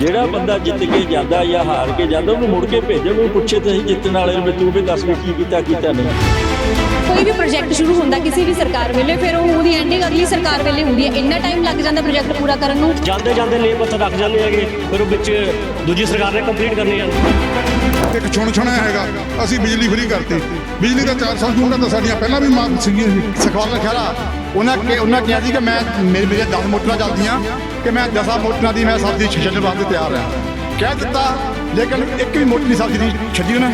ਜਿਹੜਾ ਬੰਦਾ ਜਿੱਤ ਕੇ ਜਾਂਦਾ ਜਾਂ ਹਾਰ ਕੇ ਜਾਂਦਾ ਉਹਨੂੰ ਮੁੜ ਕੇ ਭੇਜਣ ਨੂੰ ਪੁੱਛੇ ਤੇ ਅਸੀਂ ਜਿੱਤਣ ਵਾਲੇ ਨੂੰ ਵੀ ਤੂੰ ਵੀ ਦੱਸ ਵੀ ਕੀ ਕੀਤਾ ਕੀਤਾ ਨਹੀਂ। ਕੋਈ ਵੀ ਪ੍ਰੋਜੈਕਟ ਸ਼ੁਰੂ ਹੁੰਦਾ ਕਿਸੇ ਵੀ ਸਰਕਾਰ ਵੇਲੇ ਫਿਰ ਉਹ ਉਹਦੀ ਐਂਡਿੰਗ ਅਗਲੀ ਸਰਕਾਰ ਵੇਲੇ ਹੁੰਦੀ ਹੈ। ਇੰਨਾ ਟਾਈਮ ਲੱਗ ਜਾਂਦਾ ਪ੍ਰੋਜੈਕਟ ਪੂਰਾ ਕਰਨ ਨੂੰ। ਜਾਂਦੇ ਜਾਂਦੇ ਨੀਂਹ ਪੱਥਰ ਰੱਖ ਜਾਂਦੇ ਹੈਗੇ ਫਿਰ ਉਹ ਵਿੱਚ ਦੂਜੀ ਸਰਕਾਰ ਨੇ ਕੰਪਲੀਟ ਕਰਨੀ ਹਨ ਇੱਕ ਛੁਣ ਛੁਣਾ ਹੈਗਾ ਅਸੀਂ ਬਿਜਲੀ ਫ੍ਰੀ ਕਰਤੀ। ਬਿਜਲੀ ਦਾ 400 ਯੂਨਿਟ ਤਾਂ ਸਾਡੀਆਂ ਪਹਿਲਾਂ ਵੀ ਮਾਫ ਸੀਗੀਆਂ ਜੀ ਸੁਖਵਾਲ ਖਹਿਰਾ ਉਹਨਾਂ ਕਿ ਉਹਨਾਂ ਕਿਹਾ ਸੀ ਕਿ ਮੈਂ ਮੇਰੇ ਮੇਰੇ 10 ਮੋਟਰਾਂ ਚੱਲਦੀਆਂ। ਕਿ ਮੈਂ 10 ਮੋਟਰਾਂ ਦੀ ਮੈਂ ਸਬਜ਼ੀ ਛੱਡਣ ਵਾਸਤੇ ਤਿਆਰ ਹਾਂ। ਕਹਿ ਦਿੱਤਾ ਲੇਕਿਨ ਇੱਕ ਵੀ ਮੋਟਰ ਦੀ ਸਬਜ਼ੀ ਨਹੀਂ ਛੱਡੀ ਉਹਨਾਂ।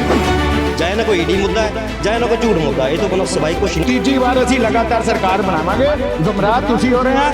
ਜਾਂ ਇਹਨਾਂ ਕੋਈ ਈਡੀ ਮੁੱਦਾ ਹੈ ਜਾਂ ਇਹਨਾਂ ਕੋਈ ਝੂਠ ਮੁੱਦਾ। ਇਹ ਤੋਂ ਬਿਨਾਂ ਸਵਾਈ ਕੁਛ ਨਹੀਂ। ਤੀਜੀ ਵਾਰ ਅਸੀਂ ਲਗਾਤਾਰ ਸਰਕਾਰ ਬਣਾਵਾਂਗੇ। ਗੁੰਮਰਾਹ ਤੁਸੀਂ ਹੋ ਰਹੇ ਆ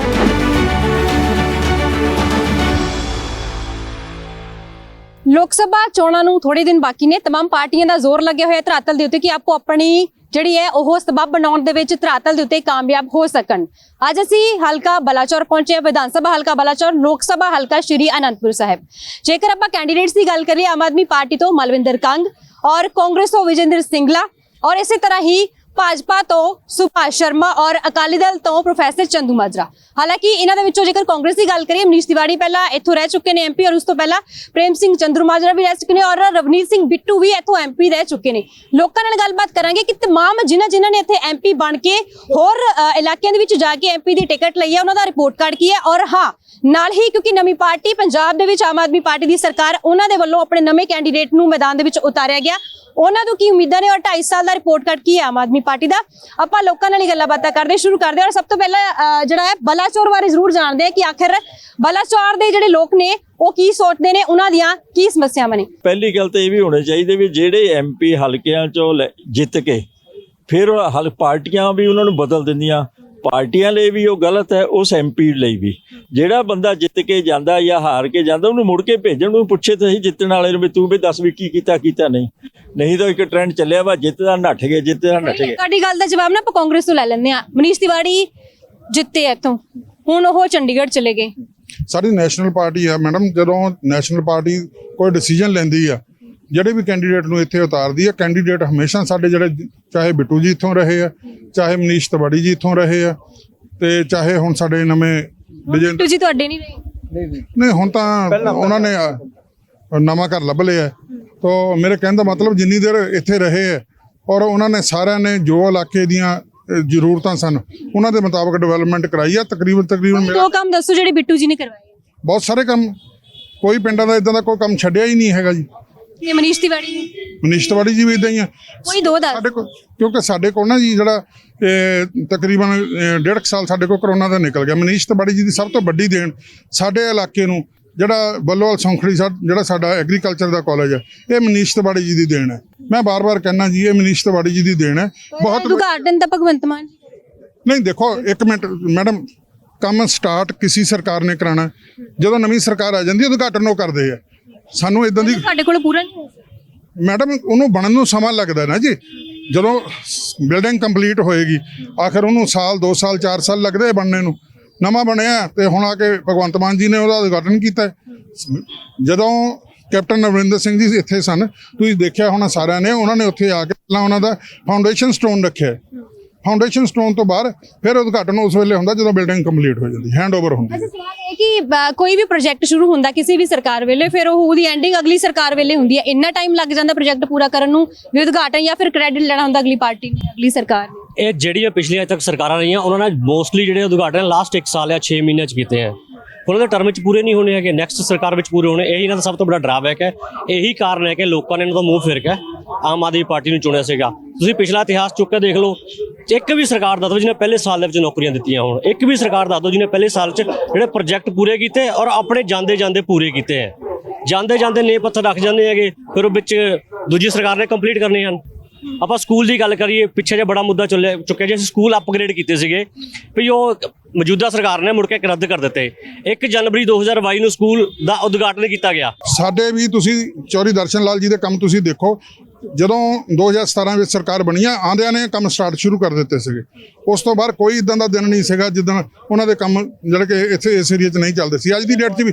ਲੋਕ ਸਭਾ ਚੋਣਾਂ ਨੂੰ ਥੋੜੇ ਦਿਨ ਬਾਕੀ ਨੇ तमाम ਪਾਰਟੀਆਂ ਦਾ ਜ਼ੋਰ ਲੱਗਿਆ ਹੋਇਆ ਧਰਾਤਲ ਦੇ ਉੱਤੇ ਕਿ ਆਪੋ ਆਪਣੀ ਜਿਹੜੀ ਹੈ ਉਹ ਸਬਬ ਬਣਾਉਣ ਦੇ ਵਿੱਚ ਧਰਾਤਲ ਦੇ ਉੱਤੇ ਕਾਮਯਾਬ ਹੋ ਸਕਣ ਅੱਜ ਅਸੀਂ ਹਲਕਾ ਬਲਾਚੌਰ ਪਹੁੰਚੇ ਹਾਂ, ਵਿਧਾਨ ਸਭਾ ਹਲਕਾ ਬਲਾਚੌਰ ਲੋਕ ਸਭਾ ਹਲਕਾ ਸ਼੍ਰੀ ਅਨੰਦਪੁਰ ਸਾਹਿਬ ਜੇਕਰ ਆਪਾਂ ਕੈਂਡੀਡੇਟਸ ਦੀ ਗੱਲ ਕਰੀਏ ਆਮ ਆਦਮੀ ਪਾਰਟੀ ਤੋਂ ਮਲਵਿੰਦਰ ਕੰਗ ਔਰ ਕਾਂਗਰਸ ਤੋਂ ਵਿਜੇਂਦਰ ਸਿੰਗਲਾ ਔਰ ਇਸੇ ਤਰ੍ਹਾਂ ਹੀ ਭਾਜਪਾ ਤੋਂ ਸੁਭਾਸ਼ ਸ਼ਰਮਾ ਔਰ ਅਕਾਲੀ ਦਲ ਤੋਂ ਪ੍ਰੋਫੈਸਰ ਚੰਦੂ ਮਾਜਰਾ ਹਾਲਾਂਕਿ ਇਹਨਾਂ ਦੇ ਵਿੱਚੋਂ ਜੇਕਰ ਕਾਂਗਰਸ ਦੀ ਗੱਲ ਕਰੀਏ ਮਨੀਸ਼ ਤਿਵਾੜੀ ਪਹਿਲਾਂ ਇੱਥੋਂ ਰਹਿ ਚੁੱਕੇ ਨੇ ਐਮਪੀ ਔਰ ਉਸ ਤੋਂ ਪਹਿਲਾਂ ਪ੍ਰੇਮ ਸਿੰਘ ਚੰਦੂ ਮਾਜਰਾ ਵੀ ਰਹਿ ਚੁੱਕੇ ਨੇ ਔਰ ਰਵਨੀਤ ਸਿੰਘ ਬਿੱਟੂ ਵੀ ਇੱਥੋਂ ਐਮਪੀ ਰਹਿ ਚੁੱਕੇ ਨੇ ਲੋਕਾਂ ਨਾਲ ਗੱਲਬਾਤ ਕਰਾਂਗੇ ਕਿ तमाम ਜਿਨ੍ਹਾਂ ਜਿਨ੍ਹਾਂ ਨੇ ਇੱਥੇ ਐਮਪੀ ਬਣ ਕੇ ਹੋਰ ਅ, ਇਲਾਕਿਆਂ ਦੇ ਵਿੱਚ ਜਾ ਕੇ ਐਮਪੀ ਦੀ ਟਿਕਟ ਲਈ ਹੈ ਉਹਨਾਂ ਦਾ ਰਿਪੋਰਟ ਕਾਰਡ ਕੀ ਹੈ ਔਰ ਹਾਂ ਨਾਲ ਹੀ ਕਿਉਂਕਿ ਨਵੀਂ ਪਾਰਟੀ ਪੰਜਾਬ ਦੇ ਵਿੱਚ ਆਮ ਆਦਮੀ ਪਾਰਟੀ ਦੀ ਸਰਕਾਰ ਉਹਨਾਂ ਦੇ ਵੱਲੋਂ ਆਪਣੇ ਨਵੇਂ ਕੈਂਡੀਡੇਟ ਨੂੰ ਮੈਦਾਨ ਦੇ ਵਿੱਚ ਉਤਾਰਿਆ ਗਿਆ ਉਹਨਾਂ ਤੋਂ ਕੀ ਉਮੀਦਾਂ ਨੇ ਔਰ 2.5 ਸਾਲ ਦਾ ਰਿਪੋਰਟ ਕਾਰਡ ਕੀ ਹੈ ਆਮ ਆਦਮੀ ਪਾਰਟੀ ਦਾ? ਆਪਾਂ ਲੋਕਾਂ ਨਾਲ ਹੀ ਗੱਲਾਂ ਬਾਤਾਂ ਕਰਦੇ, ਸ਼ੁਰੂ ਕਰਦੇ ਔਰ ਸਭ ਤੋਂ ਪਹਿਲਾਂ ਜਿਹੜਾ ਹੈ ਬਲਾਚੌਰ ਬਾਰੇ ਜ਼ਰੂਰ ਜਾਣਦੇ ਆ ਕਿ ਆਖਿਰ ਬਲਾਚੌਰ ਦੇ ਜਿਹੜੇ ਲੋਕ ਨੇ, ਉਹ ਕੀ ਸੋਚਦੇ ਨੇ, ਉਹਨਾਂ ਦੀਆਂ ਕੀ ਸਮੱਸਿਆਵਾਂ ਨੇ? ਪਹਿਲੀ ਗੱਲ ਤਾਂ ਇਹ ਵੀ ਹੋਣੀ ਚਾਹੀਦੀ ਵੀ ਜਿਹੜੇ ਐਮਪੀ ਹਲਕਿਆਂ ਚੋਂ ਲੈ- ਜਿੱਤ ਕੇ, ਫਿਰ ਉਹ ਹਲ ਪਾਰਟੀਆਂ ਵੀ ਉਹਨਾਂ ਨੂੰ ਬਦਲ ਦਿੰਦੀਆਂ। ਪਾਰਟੀਆਂ ਲਈ ਵੀ ਉਹ ਗਲਤ ਹੈ ਉਸ ਐਮਪੀ ਲਈ ਵੀ। ਜਿਹੜਾ ਬੰਦਾ ਜਿੱਤ ਕੇ ਜਾਂਦਾ ਜਾਂ ਹਾਰ ਕੇ ਜਾਂਦਾ ਉਹਨੂੰ ਮੁੜ ਕੇ ਭੇਜਣ ਨੂੰ ਪੁੱਛੇ ਤੇ ਅਸੀਂ ਜਿੱਤਣ ਵਾਲੇ ਨੂੰ ਵੀ ਤੂੰ ਵੀ ਦੱਸ ਵੀ ਕੀ ਕੀਤਾ ਕੀਤਾ ਨਹੀਂ। ਨਹੀਂ ਤਾਂ ਇੱਕ ਟ੍ਰੈਂਡ ਚੱਲਿਆ ਵਾ ਜਿੱਤਦਾ ਨੱਠ ਗਏ ਜਿੱਤਦਾ ਨੱਠ ਗਏ। ਤੁਹਾਡੀ ਗੱਲ ਦਾ ਜਵਾਬ ਨਾ ਆਪਾਂ ਕਾਂਗਰਸ ਤੋਂ ਲੈ ਲੈਂਦੇ ਆ ਮਨੀਸ਼ ਤਿਵਾੜੀ ਜਿੱਤੇ ਇੱਥੋਂ। ਹੁਣ ਉਹ ਚੰਡੀਗੜ੍ਹ ਚਲੇ ਗਏ। ਸਾਡੀ ਨੈਸ਼ਨਲ ਪਾਰਟੀ ਆ ਮੈਡਮ। ਜਦੋਂ ਨੈਸ਼ਨਲ ਪਾਰਟੀ ਕੋਈ ਡਿਸੀਜਨ ਲੈਂਦੀ ਆ ਜਿਹੜੇ ਵੀ ਕੈਂਡੀਡੇਟ ਨੂੰ ਇੱਥੇ ਉਤਾਰਦੀ ਆ ਕੈਂਡੀਡੇਟ ਹਮੇਸ਼ਾ ਸਾਡੇ ਜਿਹੜੇ ਚਾਹੇ ਬਿੱਟੂ ਜੀ ਇੱਥੋਂ ਰਹੇ ਆ ਚਾਹੇ ਮਨੀਸ਼ ਤਵੜੀ ਜੀ ਇੱਥੋਂ ਰਹੇ ਆ ਤੇ ਚਾਹੇ ਹੁਣ ਸਾਡੇ ਨਵੇਂ ਵਿਜੇ ਬਿੱਟੂ ਜੀ ਤੁਹਾਡੇ ਨਹੀਂ ਰਹੇ? ਨਹੀਂ ਹੁਣ ਤਾਂ ਉਹਨਾਂ ਨੇ ਨਵਾਂ ਘਰ ਲੱਭ ਲਿਆ। ਹੈ। ਤੋ ਮੇਰੇ ਕਹਿਣ ਦਾ ਮਤਲਬ ਜਿੰਨੀ ਦੇਰ ਇੱਥੇ ਰਹੇ ਹੈ ਔਰ ਉਹਨਾਂ ਨੇ ਸਾਰਿਆਂ ਨੇ ਜੋ ਇਲਾਕੇ ਦੀਆਂ ਜ਼ਰੂਰਤਾਂ ਸਨ ਉਹਨਾਂ ਦੇ ਮੁਤਾਬਕ ਡਿਵੈਲਪਮੈਂਟ ਕਰਾਈ ਆ। ਤਕਰੀਬਨ ਤਕਰੀਬਨ ਮੇਰਾ ਦੋ ਕੰਮ ਦੱਸੋ ਜਿਹੜੇ ਬਿੱਟੂ ਜੀ ਨੇ ਕਰਵਾਏ। ਬਹੁਤ ਸਾਰੇ ਕੰਮ। ਕੋਈ ਪਿੰਡਾਂ ਦਾ ਇਦਾਂ ਦਾ ਕੋਈ ਕੰਮ ਛੱਡਿਆ ਹੀ ਨਹੀਂ ਹੈਗਾ ਜੀ। ਤੇ ਮਨੀਸ਼ ਤਿਵਾੜੀ? ਨੇ ਮਨੀਸ਼ ਤਿਵਾੜੀ ਜੀ ਵੀ ਇਦਾਂ ਹੀ ਆ। ਕੋਈ ਦੋ ਦੱਸ। ਸਾਡੇ ਕੋਲ ਕਿਉਂਕਿ ਸਾਡੇ ਕੋਲ ਨਾ ਜੀ ਜਿਹੜਾ ਇਹ, ਤਕਰੀਬਨ ਅ, ਡੇਢ ਕੁ ਸਾਲ ਸਾਡੇ ਕੋਲ ਕਰੋਨਾ ਦਾ ਨਿਕਲ ਗਿਆ। ਮਨੀਸ਼ ਤਿਵਾੜੀ ਜੀ ਦੀ ਸਭ ਤੋਂ ਵੱਡੀ ਦੇਣ ਸਾਡੇ ਇਲਾਕੇ ਨੂੰ ਜਿਹੜਾ ਬੱਲੋਵਾਲ ਸੌਂਖੜੀ ਸਾ ਜਿਹੜਾ ਸਾਡਾ ਐਗਰੀਕਲਚਰ ਦਾ ਕਾਲਜ ਹੈ ਇਹ ਮਨੀਸ਼ ਤਿਵਾੜੀ ਜੀ ਦੀ ਦੇਣ ਹੈ। ਮੈਂ ਬਾਰ-ਬਾਰ ਕਹਿਣਾ ਜੀ ਇਹ ਮਨੀਸ਼ ਤਿਵਾੜੀ ਜੀ ਦੀ ਦੇਣ ਹੈ। ਬਹੁਤ ਉਦਘਾਟਨ ਤਾਂ ਭਗਵੰਤ ਮਾਨ ਜੀ ਨਹੀਂ ਦੇਖੋ ਇੱਕ ਮਿੰਟ ਮੈਡਮ ਕੰਮ ਸਟਾਰਟ ਕਿਸੇ ਸਰਕਾਰ ਨੇ ਕਰਾਣਾ। ਜਦੋਂ ਨਵੀਂ ਸਰਕਾਰ ਆ ਜਾਂਦੀ ਹੈ ਉਦਘਾਟਨ ਉਹ ਕਰਦੇ ਆ। ਸਾਨੂੰ ਇਦਾਂ ਦੀ ਸਾਡੇ ਕੋਲ ਪੂਰਾ ਨਹੀਂ ਹੋ ਸਕਦਾ। ਮੈਡਮ ਉਹਨੂੰ ਬਣਨ ਨੂੰ ਸਮਾਂ ਲੱਗਦਾ ਨਾ ਜੀ। ਜਦੋਂ ਬਿਲਡਿੰਗ ਕੰਪਲੀਟ ਹੋਏਗੀ ਆਖਰ ਉਹਨੂੰ ਸਾਲ 2 ਸਾਲ 4 ਸਾਲ ਲੱਗਦੇ ਆ ਬਣਨੇ ਨੂੰ। ਨਵਾਂ ਬਣਿਆ ਤੇ ਹੁਣ ਆ ਕੇ ਭਗਵੰਤ ਮਾਨ ਜੀ ਨੇ ਉਹਦਾ ਉਦਘਾਟਨ ਕੀਤਾ। ਜਦੋਂ ਕੈਪਟਨ ਅਮਰਿੰਦਰ ਸਿੰਘ ਜੀ ਇੱਥੇ ਸਨ ਤੁਸੀਂ ਦੇਖਿਆ ਹੋਣਾ ਸਾਰਿਆਂ ਨੇ ਉਹਨਾਂ ਨੇ ਉੱਥੇ ਆ ਕੇ ਪਹਿਲਾਂ ਉਹਨਾਂ ਦਾ ਫਾਊਂਡੇਸ਼ਨ ਸਟੋਨ ਰੱਖਿਆ। ਫਾਊਂਡੇਸ਼ਨ ਸਟੋਨ ਤੋਂ ਬਾਅਦ ਫਿਰ ਉਦਘਾਟਨ ਉਸ ਵੇਲੇ ਹੁੰਦਾ ਜਦੋਂ ਬਿਲਡਿੰਗ ਕੰਪਲੀਟ ਹੋ ਜਾਂਦੀ ਹੈਂਡਓਵਰ ਹੁੰਦੀ। ਅੱਛਾ ਸਵਾਲ ਇਹ ਕਿ ਅ, ਕੋਈ ਵੀ ਪ੍ਰੋਜੈਕਟ ਸ਼ੁਰੂ ਹੁੰਦਾ ਕਿਸੇ ਵੀ ਸਰਕਾਰ ਵੇਲੇ ਫਿਰ ਉਹ ਉਹਦੀ ਐਂਡਿੰਗ ਅਗਲੀ ਸਰਕਾਰ ਵੇਲੇ ਹੁੰਦੀ ਹੈ। ਇੰਨਾ ਟਾਈਮ ਲੱਗ ਜਾਂਦਾ ਪ੍ਰੋਜੈਕਟ ਪੂਰਾ ਕਰਨ ਨੂੰ ਵੀ ਉਦਘਾਟਨ ਜਾਂ ਫਿਰ ਕ੍ਰੈਡਿਟ ਲੈਣਾ ਹੁੰਦਾ ਅਗਲੀ ਪਾਰਟੀ ਨੇ ਅਗਲੀ ਸਰਕਾਰ ਨੇ। ਇਹ ਜਿਹੜੀਆਂ ਪਿਛਲੀਆਂ ਅੱਜ ਤੱਕ ਸਰਕਾਰਾਂ ਰਹੀਆਂ ਉਹਨਾਂ ਨੇ ਮੋਸਟਲੀ ਜਿਹੜੇ ਉਦਘਾਟਨ ਲਾਸਟ 1 ਸਾਲ ਜਾਂ 6 ਮਹੀਨਿਆਂ ਚ ਕੀਤੇ ਆ। ਉਹਨਾਂ ਦੇ ਟਰਮ ਵਿੱਚ ਪੂਰੇ ਨਹੀਂ ਹੋਣੇ ਹੈਗੇ ਨੈਕਸਟ ਸਰਕਾਰ ਵਿੱਚ ਪੂਰੇ ਹੋਣੇ ਇਹੀ ਇਹਨਾਂ ਦਾ ਸਭ ਤੋਂ ਵੱਡਾ ਡਰਾਬੈਕ ਹੈ। ਇਹੀ ਕਾਰਨ ਹੈ ਕਿ ਲੋਕਾਂ ਨੇ ਇਹਨਾਂ ਦਾ ਮੂੰਹ ਫਿਰ ਕੇ ਆਮ ਆਦਮੀ ਪਾਰਟੀ ਨੂੰ ਚੁਣਿਆ ਸੀਗਾ। ਤੁਸੀਂ ਪਿਛਲਾ ਇਤਿਹਾਸ ਚੁੱਕ ਕੇ ਦੇਖ ਲਓ ਇੱਕ ਵੀ ਸਰਕਾਰ ਦੱਸ ਦਿਓ ਜਿਹਨੇ ਪਹਿਲੇ ਸਾਲ ਦੇ ਵਿੱਚ ਨੌਕਰੀਆਂ ਦਿੱਤੀਆਂ ਹੋਣ, ਇੱਕ ਵੀ ਸਰਕਾਰ ਦੱਸ ਦਿਓ ਜਿਹਨੇ ਪਹਿਲੇ ਸਾਲ 'ਚ ਜਿਹੜੇ ਪ੍ਰੋਜੈਕਟ ਪੂਰੇ ਕੀਤੇ ਔਰ ਆਪਣੇ ਜਾਂਦੇ ਜਾਂਦੇ ਪੂਰੇ ਕੀਤੇ ਹੈ। ਜਾਂਦੇ ਜਾਂਦੇ ਨੇ ਪੱਥਰ ਰੱਖ ਜਾਂਦੇ ਹੈਗੇ, ਫਿਰ ਉਹ ਵਿੱਚ ਦੂਜੀ ਸਰਕਾਰ ਨੇ ਕੰਪਲੀਟ ਕਰਨੇ ਹਨ। ਆਪਾਂ ਸਕੂਲ ਦੀ ਗੱਲ ਕਰੀਏ, ਪਿੱਛੇ ਜੇ ਬੜਾ ਮੁੱਦਾ ਚੱਲਿਆ, ਚੁੱਕਿਆ ਜੇ, ਅਸੀਂ ਸਕੂਲ ਅਪਗ੍ਰੇਡ ਕੀਤੇ ਸੀਗੇ। ਵੀ ਉਹ ਮੌਜੂਦਾ ਸਰਕਾਰ ਨੇ ਮੁੜ ਕੇ ਰੱਦ ਕਰ ਦਿੱਤੇ। 1 ਜਨਵਰੀ 2022 ਨੂੰ ਸਕੂਲ ਦਾ ਉਦਘਾਟਨ ਕੀਤਾ ਗਿਆ। ਸਾਡੇ ਵੀ ਤੁਸੀਂ ਚੌਰੀ ਦਰਸ਼ਨ ਲਾਲ ਜੀ ਦੇ ਕੰਮ ਤੁਸੀਂ ਦੇਖੋ ਜਦੋਂ 2017 ਵਿੱਚ ਸਰਕਾਰ ਬਣੀ ਆ ਆਂਦਿਆਂ ਨੇ ਕੰਮ ਸਟਾਰਟ ਸ਼ੁਰੂ ਕਰ ਦਿੱਤੇ ਸੀਗੇ। ਉਸ ਤੋਂ ਬਾਅਦ ਕੋਈ ਇਦਾਂ ਦਾ ਦਿਨ ਨਹੀਂ ਸੀਗਾ ਜਿੱਦਣ ਉਹਨਾਂ ਦੇ ਕੰਮ ਜਿਹੜੇ ਕਿ ਇੱਥੇ ਇਸ ਏਰੀਆ 'ਚ ਨਹੀਂ ਚੱਲਦੇ ਸੀ। ਅੱਜ ਦੀ ਡੇਟ 'ਚ ਵੀ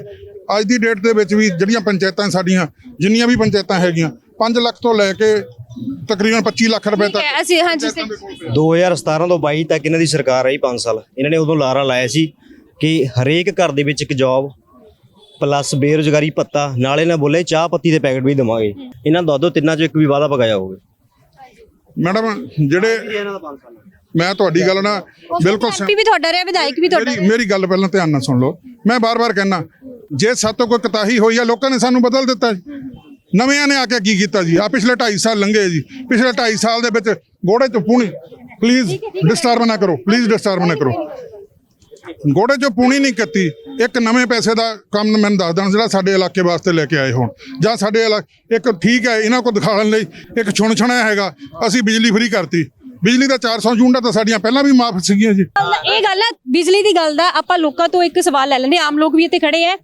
ਅੱਜ ਦੀ ਡੇਟ ਦੇ ਵਿੱਚ ਵੀ ਜਿਹੜੀਆਂ ਪੰਚਾਇਤਾਂ ਸਾਡੀਆਂ ਜਿੰਨੀਆਂ ਵੀ ਪੰਚਾਇਤਾਂ ਹੈਗੀਆਂ 5 ਲੱਖ ਤੋਂ ਲੈ ਕੇ ਤਕਰੀਬਨ 25 ਲੱਖ ਰੁਪਏ ਤੱਕ ਅਸੀਂ ਹਾਂਜੀ ਪੰਚਾਇਤਾਂ ਦੇ ਕੋਲ 2017 ਤੋਂ 22 ਤੱਕ ਇਹਨਾਂ ਦੀ ਸਰਕਾਰ ਰਹੀ 5 ਸਾਲ। ਇਹਨਾਂ ਨੇ ਉਦੋਂ ਲਾਰਾ ਲਾਇਆ ਸੀ ਕਿ ਹਰੇਕ ਘਰ ਦੇ ਵਿੱਚ ਇੱਕ ਜੌਬ ਪਲੱਸ ਬੇਰੁਜ਼ਗਾਰੀ ਭੱਤਾ। ਨਾਲੇ ਨਾ ਬੋਲੇ ਚਾਹ ਪੱਤੀ ਦੇ ਪੈਕਟ ਵੀ ਦਵਾਂਗੇ। ਇਹਨਾਂ ਦੋ ਦੋ ਤਿੰਨਾਂ ਚੋਂ ਇੱਕ ਵੀ ਵਾਅਦਾ ਪਕਾਇਆ ਹੋਵੇ। ਮੈਡਮ ਜਿਹੜੇ ਮੈਂ ਤੁਹਾਡੀ ਗੱਲ ਨਾਲ ਬਿਲਕੁਲ ਸਹਿ- ਐਮਪੀ ਵੀ ਤੁਹਾਡਾ ਰਿਹਾ ਵਿਧਾਇਕ ਵੀ ਤੁਹਾਡਾ ਮੇਰੀ ਮੇਰੀ ਗੱਲ ਪਹਿਲਾਂ ਧਿਆਨ ਨਾਲ ਸੁਣ ਲਓ। ਮੈਂ ਬਾਰ-ਬਾਰ ਕਹਿਣਾ ਜੇ ਸਾਤੋਂ ਕੋਈ ਕਤਾਹੀ ਹੋਈ ਆ ਲੋਕਾਂ ਨੇ ਸਾਨੂੰ ਬਦਲ ਦਿੱਤਾ ਜੀ। ਨਵਿਆਂ ਨੇ ਆ ਕੇ ਕੀ ਕੀਤਾ ਜੀ? ਆ ਪਿਛਲੇ 2.5 ਸਾਲ ਲੰਘੇ ਜੀ। ਪਿਛਲੇ 2.5 ਸਾਲ ਦੇ ਵਿੱਚ ਗੋੜੇ ਚ ਪੂਣੀ। ਪਲੀਜ਼ ਡਿਸਟਰਬ ਨਾ ਕਰੋ। ਪਲੀਜ਼ ਡਿਸਟਰਬ ਨਾ ਕਰੋ। ਗੋੜੇ ਚ ਪੂਣੀ ਨਹੀਂ ਕੱਤੀ। ਇੱਕ ਨਵੇਂ ਪੈਸੇ ਦਾ ਕੰਮ ਮੈਨੂੰ ਦੱਸ ਦੇਣ ਜਿਹੜਾ ਸਾਡੇ ਇਲਾਕੇ ਵਾਸਤੇ ਲੈ ਕੇ ਆਏ ਹੋਣ। ਜਾਂ ਸਾਡੇ ਇਲਾ- ਇੱਕ ਠੀਕ ਹੈ ਇਹਨਾਂ ਕੋਲ ਦਿਖਾਉਣ ਲਈ ਇੱਕ ਛੁਣ ਛੁਣਾ ਹੈਗਾ ਅਸੀਂ ਬਿਜਲੀ ਫ੍ਰੀ ਕਰਤੀ। ਬਿਜਲੀ ਦਾ 400 ਯੂਨਿਟਾਂ ਤਾਂ ਸਾਡੀਆਂ ਪਹਿਲਾਂ ਵੀ ਮਾਫ ਸੀਗੀਆਂ ਜੀ। ਇਹ ਗੱਲ ਹੈ ਬਿਜਲੀ ਦੀ ਗੱਲ ਦਾ ਆਪਾਂ ਲੋਕਾਂ ਤੋਂ ਇੱਕ ਸਵਾਲ ਲੈ ਲੈਂਦੇ। ਆਮ ਲੋਕ ਵੀ ਇੱਥੇ ਖੜੇ ਹੈ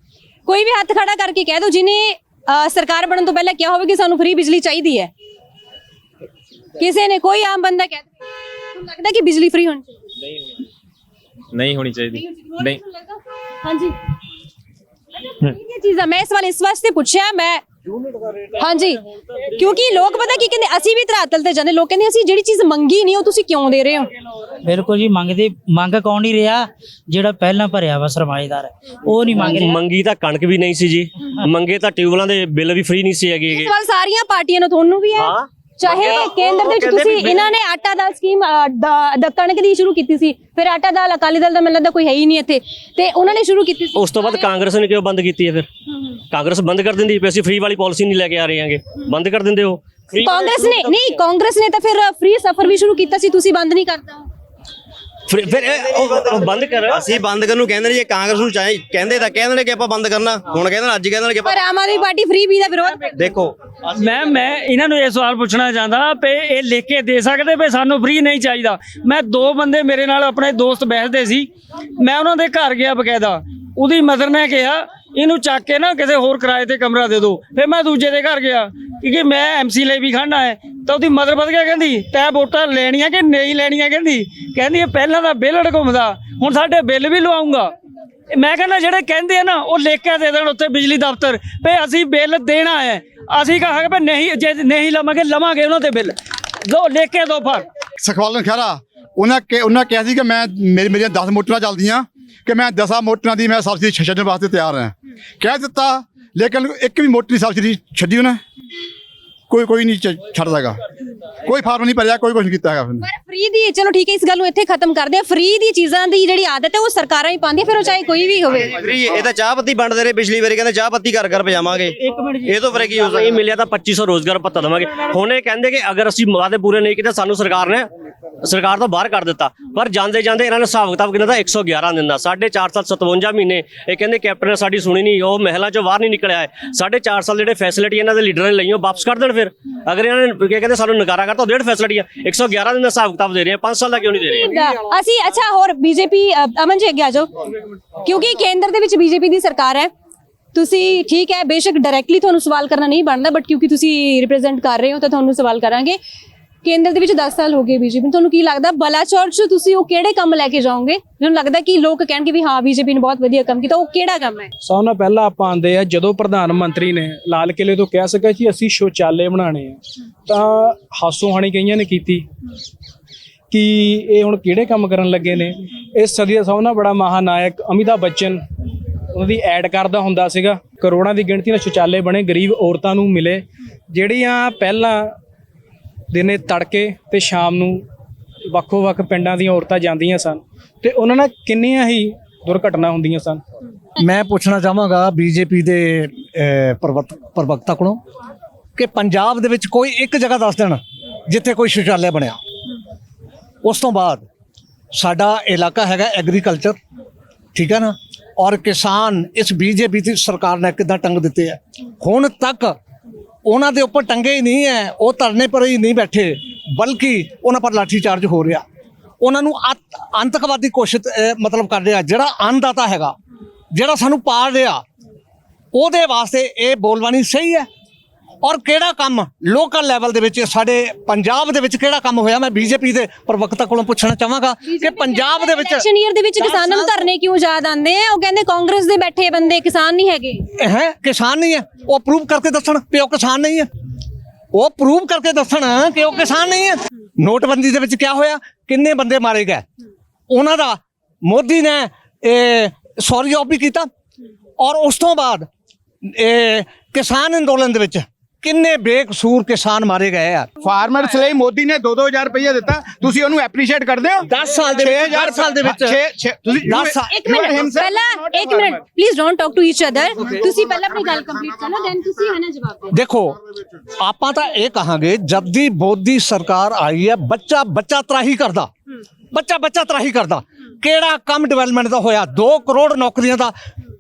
ਕੋਈ ਵੀ ਹੱਥ ਖੜਾ ਕਰਕੇ ਕਹਿ ਦਿਓ ਜਿਹਨੇ ਅਹ, ਸਰਕਾਰ ਬਣਨ ਤੋਂ ਪਹਿਲਾਂ ਕਿਹਾ ਹੋਵੇ ਕਿ ਸਾਨੂੰ ਫ੍ਰੀ ਬਿਜਲੀ ਚਾਹੀਦੀ ਹੈ। ਕਿਸੇ ਨੇ ਕੋਈ ਆਮ ਬੰਦਾ ਕਹਿ ਦੇ। ਤੁਹਾਨੂੰ ਲੱਗਦਾ ਕਿ ਬਿਜਲੀ ਫ੍ਰੀ ਹੋਣੀ ਚਾਹੀਦੀ ਨਹੀਂ ਹੋਣੀ ਚਾਹੀਦੀ। ਨਹੀਂ ਹਾਂਜੀ। ਇਹ ਚੀਜ਼ਾਂ। ਮੈਂ ਇਸ ਵਾਰ ਇਸ ਵਾਸਤੇ ਪੁੱਛਿਆ ਮੈਂ ਹਾਂਜੀ। ਕਿਉਂਕਿ ਲੋਕ ਪਤਾ ਕੀ ਕਹਿੰਦੇ ਅਸੀਂ ਵੀ ਧਰਾਤਲ ਤੇ ਜਾਂਦੇ ਲੋਕ ਕਹਿੰਦੇ ਅਸੀਂ ਜਿਹੜੀ ਚੀਜ਼ ਮੰਗੀ ਨਹੀਂ ਉਹ ਤੁਸੀਂ ਕਿਉਂ ਦੇ ਰਹੇ ਹੋ? ਬਿਲਕੁਲ ਜੀ ਮੰਗਦੀ ਮੰਗ ਕੌਣ ਨਹੀਂ ਰਿਹਾ ਜਿਹੜਾ ਪਹਿਲਾਂ ਭਰਿਆ ਵਾ ਸਰਮਾਏਦਾਰ। ਉਹ ਨਹੀਂ ਮੰਗ ਰਿਹਾ। ਮੰਗੀ ਤਾਂ ਕਣਕ ਵੀ ਨਹੀਂ ਸੀ ਜੀ। ਮੰਗੇ ਤਾਂ ਟਿਊਬਲਾਂ ਦੇ ਬਿੱਲ ਵੀ ਫ੍ਰੀ ਨਹੀਂ ਸੀ ਹੈਗੇ। ਇਸ ਵਾਰ ਸਾਰੀਆਂ ਪਾਰਟੀਆਂ ਨੂੰ ਤੁਹਾਨੂੰ ਵੀ ਹੈ? ਹਾਂ। ਚਾਹੇ ਕੇਂਦਰ ਦੇ ਵਿੱਚ ਤੁਸੀਂ ਇਹਨਾਂ ਨੇ ਆਟਾ ਦਾਲ ਸਕੀਮ ਦ- ਕਣਕ ਦੀ ਸ਼ੁਰੂ ਕੀਤੀ ਸੀ ਫਿਰ ਆਟਾ ਦਾਲ ਅਕਾਲੀ ਦਲ ਦਾ ਮੈਨੂੰ ਲੱਗਦਾ ਕੋਈ ਹੈ ਹੀ ਨਹੀਂ ਇੱਥੇ। ਤੇ ਉਹਨਾਂ ਨੇ ਸ਼ੁਰੂ ਕੀਤੀ ਸੀ। ਉਸ ਤੋਂ ਬਾਅਦ ਕਾਂਗਰਸ ਨੇ ਕਿਉਂ ਬੰਦ ਕੀਤੀ ਹੈ ਫਿਰ? ਕਾਂਗਰਸ ਬੰਦ ਕਰ ਦਿੰਦੀ ਵੀ ਅਸੀਂ ਫ੍ਰੀ ਵਾਲੀ ਪਾਲਿਸੀ ਨਹੀਂ ਲੈ ਕੇ ਆ ਰਹੇ ਹਾਂਗੇ। ਬੰਦ ਕਰ ਦਿੰਦੇ ਹੋ ਕਾਂਗਰਸ ਨੇ ਨਹੀਂ ਕਾਂਗਰਸ ਨੇ ਤਾਂ ਫਿਰ ਫ੍ਰੀ ਸਫਰ ਵੀ ਸ਼ੁਰੂ ਕੀਤਾ ਸੀ ਤੁਸੀਂ ਬੰਦ ਨਹੀਂ ਕਰਤਾ ਫਿਰ ਫਿਰ ਇਹ ਉਹ- ਉਹ ਬੰਦ ਕਰ। ਅਸੀਂ ਬੰਦ ਕਰਨ ਨੂੰ ਕਹਿੰਦੇ ਨੇ ਜੇ ਕਾਂਗਰਸ ਨੂੰ ਚਾਹੇ ਕਹਿੰਦੇ ਤਾਂ ਕਹਿੰਦੇ ਨੇ ਕਿ ਆਪਾਂ ਬੰਦ ਕਰਨਾ। ਹੁਣ ਕਹਿੰਦੇ ਨੇ ਅੱਜ ਕਹਿੰਦੇ ਨੇ ਕਿ ਆਪਾਂ ਪਰ ਆਮ ਆਦਮੀ ਪਾਰਟੀ ਫ੍ਰੀ ਵੀ ਦਾ ਵਿਰੋਧ ਕਰਦੀ। ਦੇਖੋ। ਮੈਂ ਮੈਂ ਇਹਨਾਂ ਨੂੰ ਇਹ ਸਵਾਲ ਪੁੱਛਣਾ ਚਾਹੁੰਦਾ ਵੀ ਇਹ ਲਿਖ ਕੇ ਦੇ ਸਕਦੇ ਵੀ ਸਾਨੂੰ ਫ੍ਰੀ ਨਹੀਂ ਚਾਹੀਦਾ। ਮੈਂ ਦੋ ਬੰਦੇ ਮੇਰੇ ਨਾਲ ਆਪਣੇ ਦੋਸਤ ਬੈਠਦੇ ਸੀ। ਮੈਂ ਉਹਨਾਂ ਦੇ ਘਰ ਗਿਆ ਬਕਾਇਦਾ। ਉਹਦੀ ਮਦਰ ਨੇ ਕਿਹਾ ਇਹਨੂੰ ਚੱਕ ਕੇ ਨਾ ਕਿਸੇ ਹੋਰ ਕਿਰਾਏ ਤੇ ਕਮਰਾ ਦੇ ਦਿਓ। ਫਿਰ ਮੈਂ ਦੂਜੇ ਦੇ ਘਰ ਗਿਆ। ਕਿਉਂਕਿ ਮੈਂ ਐਮਸੀ ਲਈ ਵੀ ਖੜਨਾ ਹੈ। ਤਾਂ ਉਹਦੀ ਮਦਰ ਵਧ ਗਿਆ ਕਹਿੰਦੀ, ਤੈਂ ਵੋਟਾਂ ਲੈਣੀਆਂ ਕਿ ਨਹੀਂ ਲੈਣੀਆਂ ਕਹਿੰਦੀ? ਕਹਿੰਦੀ ਇਹ ਪਹਿਲਾਂ ਤਾਂ ਬਿੱਲ ਘੁੰਮਦਾ ਹੁਣ ਸਾਡੇ ਬਿੱਲ ਵੀ ਲਵਾਉਂਗਾ। ਮੈਂ ਕਹਿੰਦਾ ਜਿਹੜੇ ਕਹਿੰਦੇ ਆ ਨਾ, ਉਹ ਲਿਖ ਦੇ ਦੇਣ ਉੱਥੇ ਬਿਜਲੀ ਦਫ਼ਤਰ, ਵੀ ਅਸੀਂ ਬਿੱਲ ਦੇਣਾ ਹੈ ਅਸੀਂ ਕਹਾਂਗੇ ਵੀ ਨਹੀਂ, ਜੇ ਨਹੀਂ ਲਵਾਂਗੇ ਲਵਾਂਗੇ ਉਹਨਾਂ ਤੇ ਬਿੱਲ। ਦੋ ਲਿਖ ਦੋ ਫੜ ਸਖਵਾਲਨ ਖਹਿਰਾ ਉਹਨਾਂ ਕਿ, ਉਹਨਾਂ ਕਿਹਾ ਸੀ ਕਿ ਮੈਂ, ਮੇਰੀ, ਮੇਰੀਆਂ 10 ਮੋਟਰਾਂ ਚੱਲਦੀਆਂ, ਕਿ ਮੈਂ 10 ਮੋਟਰਾਂ ਦੀ ਮੈਂ ਸਬਸਿਡੀ ਛੱਡਣ ਵਾਸਤੇ ਤਿਆਰ ਹਾਂ ਕਹਿ ਦਿੱਤਾ, ਲੇਕਿਨ ਇੱਕ ਵੀ ਮੋਟਰ ਦੀ ਸਬਸਿਡੀ ਛੱਡੀ ਉਹਨੇ। ਕੋਈ ਕੋਈ ਨਹੀਂ ਛ- ਛੱਡਦਾਗਾ ਕੋਈ ਫਾਰਮ ਨਹੀਂ ਭਰਿਆ ਕੋਈ ਕੁਝ ਨਹੀਂ ਕੀਤਾ ਹੈਗਾ ਉਹਨੇ ਪਰ ਫ੍ਰੀ ਦੀ ਚਲੋ ਠੀਕ ਹੈ ਇਸ ਗੱਲ ਨੂੰ ਇੱਥੇ ਖਤਮ ਕਰਦੇ ਆ ਫ੍ਰੀ ਦੀ ਚੀਜ਼ਾਂ ਦੀ ਜਿਹੜੀ ਆਦਤ ਹੈ ਉਹ ਸਰਕਾਰਾਂ ਹੀ ਪਾਉਂਦੀਆਂ ਫਿਰ ਉਹ ਚਾਹੇ ਕੋਈ ਵੀ ਹੋਵੇ। ਫ੍ਰੀ ਇਹ ਤਾਂ ਚਾਹ ਪੱਤੀ ਵੰਡਦੇ ਰਹੇ ਪਿਛਲੀ ਵਾਰੀ ਕਹਿੰਦੇ ਚਾਹ ਪੱਤੀ ਘਰ ਘਰ ਪਜਾਵਾਂਗੇ। ਇਹ ਤੋਂ ਫ਼ਰਕ ਕੀ ਹੋ ਸਕਦਾ? ਮਿਲਿਆ ਤਾਂ 2500 ਰੋਜ਼ਗਾਰ ਭੱਤਾ ਦੇਵਾਂਗੇ। ਹੁਣ ਇਹ ਕਹਿੰਦੇ ਕਿ ਅਗਰ ਅਸੀਂ ਵਾਅਦੇ ਪੂਰੇ ਨਹੀਂ ਕੀਤੇ ਸਾਨੂੰ ਸਰਕਾਰ ਨੇ ਸਰਕਾਰ ਤੋਂ ਬਾਹਰ ਕਰ ਦਿੱਤਾ। ਪਰ ਜਾਂਦੇ ਜਾਂਦੇ ਇਹਨਾਂ ਨੇ ਹਿਸਾਬ ਕਿਤਾਬ ਕਿੰਨਾ ਦਾ 111 ਦਿੰਦਾ। 4.5 ਸਾਲ 57 ਮਹੀਨੇ। ਇਹ ਕਹਿੰਦੇ ਕੈਪਟਨ ਨੇ ਸਾਡੀ ਸੁਣੀ ਨਹੀਂ ਉਹ ਮਹਿਲਾਂ ਚੋਂ ਬਾਹਰ ਨਹੀਂ ਨਿਕਲਿਆ ਹੈ। 4.5 ਸਾਲ ਜਿਹੜੇ ਫੈਸਿਲਿਟੀ ਇਹਨਾਂ ਦੇ ਲੀਡਰਾਂ ਨੇ ਲਈਆਂ ਉਹ ਵਾਪਸ ਕਰ ਦੇਣ ਫਿਰ। ਅਗਰ ਇਹਨਾਂ ਨੇ ਕੀ ਕਹਿੰਦੇ ਸਾਨੂੰ ਨਕਾਰਾ ਕਰਤਾ ਡੇਢ ਫੈਸਿਲਿਟੀ ਆ 111 ਦਿਨ ਦਾ ਹਿਸਾਬ ਕਿਤਾਬ ਦੇ ਰਹੇ ਆ 5 ਸਾਲ ਦਾ ਕਿਉਂ ਨਹੀਂ ਦੇ ਰਹੇ ਅਸੀਂ ਅੱਛਾ, ਹੋਰ ਬੀਜੇਪੀ ਅਮਨ ਜੀ ਅੱਗੇ ਆ ਜਾਓ। ਕਿਉਂਕਿ ਕੇਂਦਰ ਦੇ ਵਿੱਚ ਬੀਜੇਪੀ ਦੀ ਸਰਕਾਰ ਹੈ। ਤੁਸੀਂ ਠੀਕ ਹੈ, ਬੇਸ਼ੱਕ ਡਾਇਰੈਕਟਲੀ ਤੁਹਾਨੂੰ ਸਵਾਲ ਕਰਨਾ ਨਹੀਂ ਬਣਦਾ ਬਟ ਕਿਉਂਕਿ ਤੁਸੀਂ ਰਿਪਰੈਜ਼ੈਂਟ ਕਰ ਰਹੇ ਹੋ, ਤਾਂ ਤੁਹਾਨੂੰ ਸਵਾਲ ਕਰਾਂਗੇ। ਕੇਂਦਰ ਦੇ ਵਿੱਚ 10 ਸਾਲ ਹੋ ਗਏ ਬੀਜੇਪੀ ਨੂੰ। ਤੁਹਾਨੂੰ ਕੀ ਲੱਗਦਾ ਬਲਾਚੌਰ 'ਚ ਤੁਸੀਂ ਉਹ ਕਿਹੜੇ ਕੰਮ ਲੈ ਕੇ ਜਾਓਗੇ? ਤੁਹਾਨੂੰ ਲੱਗਦਾ ਕਿ ਲੋਕ ਕਹਿਣਗੇ ਵੀ ਹਾਂ, ਬੀਜੇਪੀ ਨੇ ਬਹੁਤ ਵਧੀਆ ਕੰਮ ਕੀਤਾ। ਉਹ ਕਿਹੜਾ ਕੰਮ ਹੈ? ਸਭ ਨਾਲ ਪਹਿਲਾਂ ਆਪਾਂ ਆਂਦੇ ਆ, ਜਦੋਂ ਪ੍ਰਧਾਨ ਮੰਤਰੀ ਨੇ ਲਾਲ ਕਿਲੇ ਤੋਂ ਕਹਿ ਸਕਿਆ ਕਿ ਅਸੀਂ ਸ਼ੌਚਾਲੇ ਬਣਾਣੇ ਆ। ਤਾਂ ਹਾਸੋ ਹਾਣੀ ਕਈਆਂ ਨੇ ਕੀਤੀ ਕਿ ਇਹ ਹੁਣ ਕਿਹੜੇ ਕੰਮ ਕਰਨ ਲੱਗੇ ਨੇ? ਇਸ ਸਦੀ ਦਾ ਸਭ ਨਾਲ ਬੜਾ ਮਹਾਨਾਇਕ ਅਮਿਤਾਭ ਬੱਚਨ, ਉਹਨਾਂ ਦੀ ਐਡ ਕਰਦਾ ਹੁੰਦਾ ਸੀਗਾ। ਕਰੋੜਾਂ ਦੀ ਗਿਣਤੀ ਨਾਲ ਸ਼ੌਚਾਲੇ ਬਣੇ ਗਰੀਬ ਔਰਤਾਂ ਨੂੰ ਮਿਲੇ, ਜਿਹੜੀਆਂ ਪਹਿਲਾਂ ਦਿਨੇ ਤੜਕੇ ਤੇ ਸ਼ਾਮ ਨੂੰ ਵੱਖੋ-ਵੱਖ ਪਿੰਡਾਂ ਦੀਆਂ ਔਰਤਾਂ ਜਾਂਦੀਆਂ ਸਨ ਤੇ ਉਹਨਾਂ ਨਾਲ ਕਿੰਨੀਆਂ ਹੀ ਦੁਰਘਟਨਾ ਹੁੰਦੀਆਂ ਸਨ। ਮੈਂ ਪੁੱਛਣਾ ਚਾਹਾਂਗਾ ਬੀਜੇਪੀ ਦੇ ਪ੍ਰਵਤ- ਪ੍ਰਵਕਤਾ ਕੋਲੋਂ ਕਿ ਪੰਜਾਬ ਦੇ ਵਿੱਚ ਕੋਈ ਇੱਕ ਜਗ੍ਹਾ ਦੱਸ ਦੇਣ ਜਿੱਥੇ ਕੋਈ ਸ਼ੌਚਾਲਿਆ ਬਣਿਆ। ਉਸ ਤੋਂ ਬਾਅਦ ਸਾਡਾ ਇਲਾਕਾ ਹੈਗਾ ਐਗਰੀਕਲਚਰ, ਠੀਕ ਹੈ ਨਾ? ਔਰ ਕਿਸਾਨ ਇਸ ਬੀਜੇਪੀ ਦੀ ਸਰਕਾਰ ਨੇ ਕਿਦਾਂ ਟੰਗ ਦਿੱਤੇ ਆ? ਹੁਣ ਤੱਕ ਉਹਨਾਂ ਦੇ ਉੱਪਰ ਟੰਗੇ ਹੀ ਨਹੀਂ ਹੈ ਉਹ ਧਰਨੇ ਪਰ ਹੀ ਨਹੀਂ ਬੈਠੇ, ਬਲਕਿ ਉਹਨਾਂ ਪਰ ਲਾਠੀਚਾਰਜ ਹੋ ਰਿਹਾ। ਉਹਨਾਂ ਨੂੰ ਅੱਤ- ਅੰਤਕਵਾਦੀ ਘੋਸ਼ਿਤ ਮਤਲਬ ਕਰ ਰਿਹਾ, ਜਿਹੜਾ ਅੰਨਦਾਤਾ ਹੈਗਾ, ਜਿਹੜਾ ਸਾਨੂੰ ਪਾਲ ਰਿਹਾ, ਉਹਦੇ ਵਾਸਤੇ ਇਹ ਬੋਲਬਾਣੀ ਸਹੀ ਹੈ ਔਰ ਕਿਹੜਾ ਕੰਮ ਲੋਕਲ ਲੈਵਲ ਦੇ ਵਿੱਚ ਸਾਡੇ ਪੰਜਾਬ ਦੇ ਵਿੱਚ ਕਿਹੜਾ ਕੰਮ ਹੋਇਆ? ਮੈਂ ਬੀਜੇਪੀ ਦੇ ਪ੍ਰਵਕਤਾ ਕੋਲੋਂ ਪੁੱਛਣਾ ਚਾਹਾਂਗਾ ਕਿ ਪੰਜਾਬ ਦੇ ਵਿੱਚ ਇਲੈਕਸ਼ਨ ਈਅਰ ਦੇ ਵਿੱਚ ਕਿਸਾਨਾਂ ਨੂੰ। ਧਰਨੇ ਕਿਉਂ ਯਾਦ ਆਉਂਦੇ ਆ? ਉਹ ਕਹਿੰਦੇ ਕਾਂਗਰਸ ਦੇ ਬੈਠੇ ਬੰਦੇ ਕਿਸਾਨ ਨਹੀਂ ਹੈਗੇ। ਹੈ? ਕਿਸਾਨ ਨਹੀਂ ਹੈ ਉਹ ਪ੍ਰੂਵ ਕਰਕੇ ਦੱਸਣ ਕਿ ਉਹ ਕਿਸਾਨ ਨਹੀਂ ਹੈ ਉਹ ਪ੍ਰੂਵ ਕਰਕੇ ਦੱਸਣ ਕਿ ਉਹ ਕਿਸਾਨ ਨਹੀਂ ਹੈ ਨੋਟਬੰਦੀ ਦੇ ਵਿੱਚ ਕੀ ਹੋਇਆ? ਕਿੰਨੇ ਬੰਦੇ ਮਾਰੇ ਗਏ? ਉਹਨਾਂ ਦਾ ਮੋਦੀ ਨੇ ਇਹ ਸੌਰੀ ਜੌਬ ਵੀ ਕੀਤਾ। ਔਰ ਉਸ ਤੋਂ ਬਾਅਦ ਇਹ ਕਿਸਾਨ ਅੰਦੋਲਨ ਦੇ ਵਿੱਚ ਕਿੰਨੇ ਬੇਕਸੂਰ ਕਿਸਾਨ ਮਾਰੇ ਗਏ ਆ। ਫਾਰਮਰਸ ਲਈ ਮੋਦੀ ਨੇ 2-2000 ਰੁਪਏ ਦਿੱਤਾ। ਤੁਸੀਂ ਉਹਨੂੰ ਐਪਰੀਸ਼ੀਏਟ ਕਰਦੇ ਹੋ? 10 ਸਾਲ ਦੇ ਵਿੱਚ 10 ਸਾਲ ਦੇ ਵਿੱਚ। ਛੇ- ਛੇ- ਤੁਸੀਂ 10 ਸਾਲ ਇੱਕ ਮਿੰਟ ਪਹਿਲਾਂ ਇੱਕ minute please don't talk to each other ਤੁਸੀਂ ਪਹਿਲਾਂ ਆਪਣੀ ਗੱਲ ਕੰਪਲੀਟ ਕਰਨਾ ਦੈਨ ਤੁਸੀਂ ਹੈ ਨਾ ਜਵਾਬ ਦੇ ਦੇਖੋ ਆਪਾਂ ਤਾਂ ਇਹ ਕਹਾਂਗੇ ਜਦ ਦੀ ਮੋਦੀ ਸਰਕਾਰ ਆਈ ਹੈ ਬੱਚਾ ਬੱਚਾ ਤਰਾਹੀ ਕਰਦਾ। ਬੱਚਾ ਬੱਚਾ ਤਰਾਹੀ ਕਰਦਾ। ਕਿਹੜਾ ਕੰਮ ਡਿਵੈਲਪਮੈਂਟ ਦਾ ਹੋਇਆ? 2 ਕਰੋੜ ਨੌਕਰੀਆਂ ਦਾ।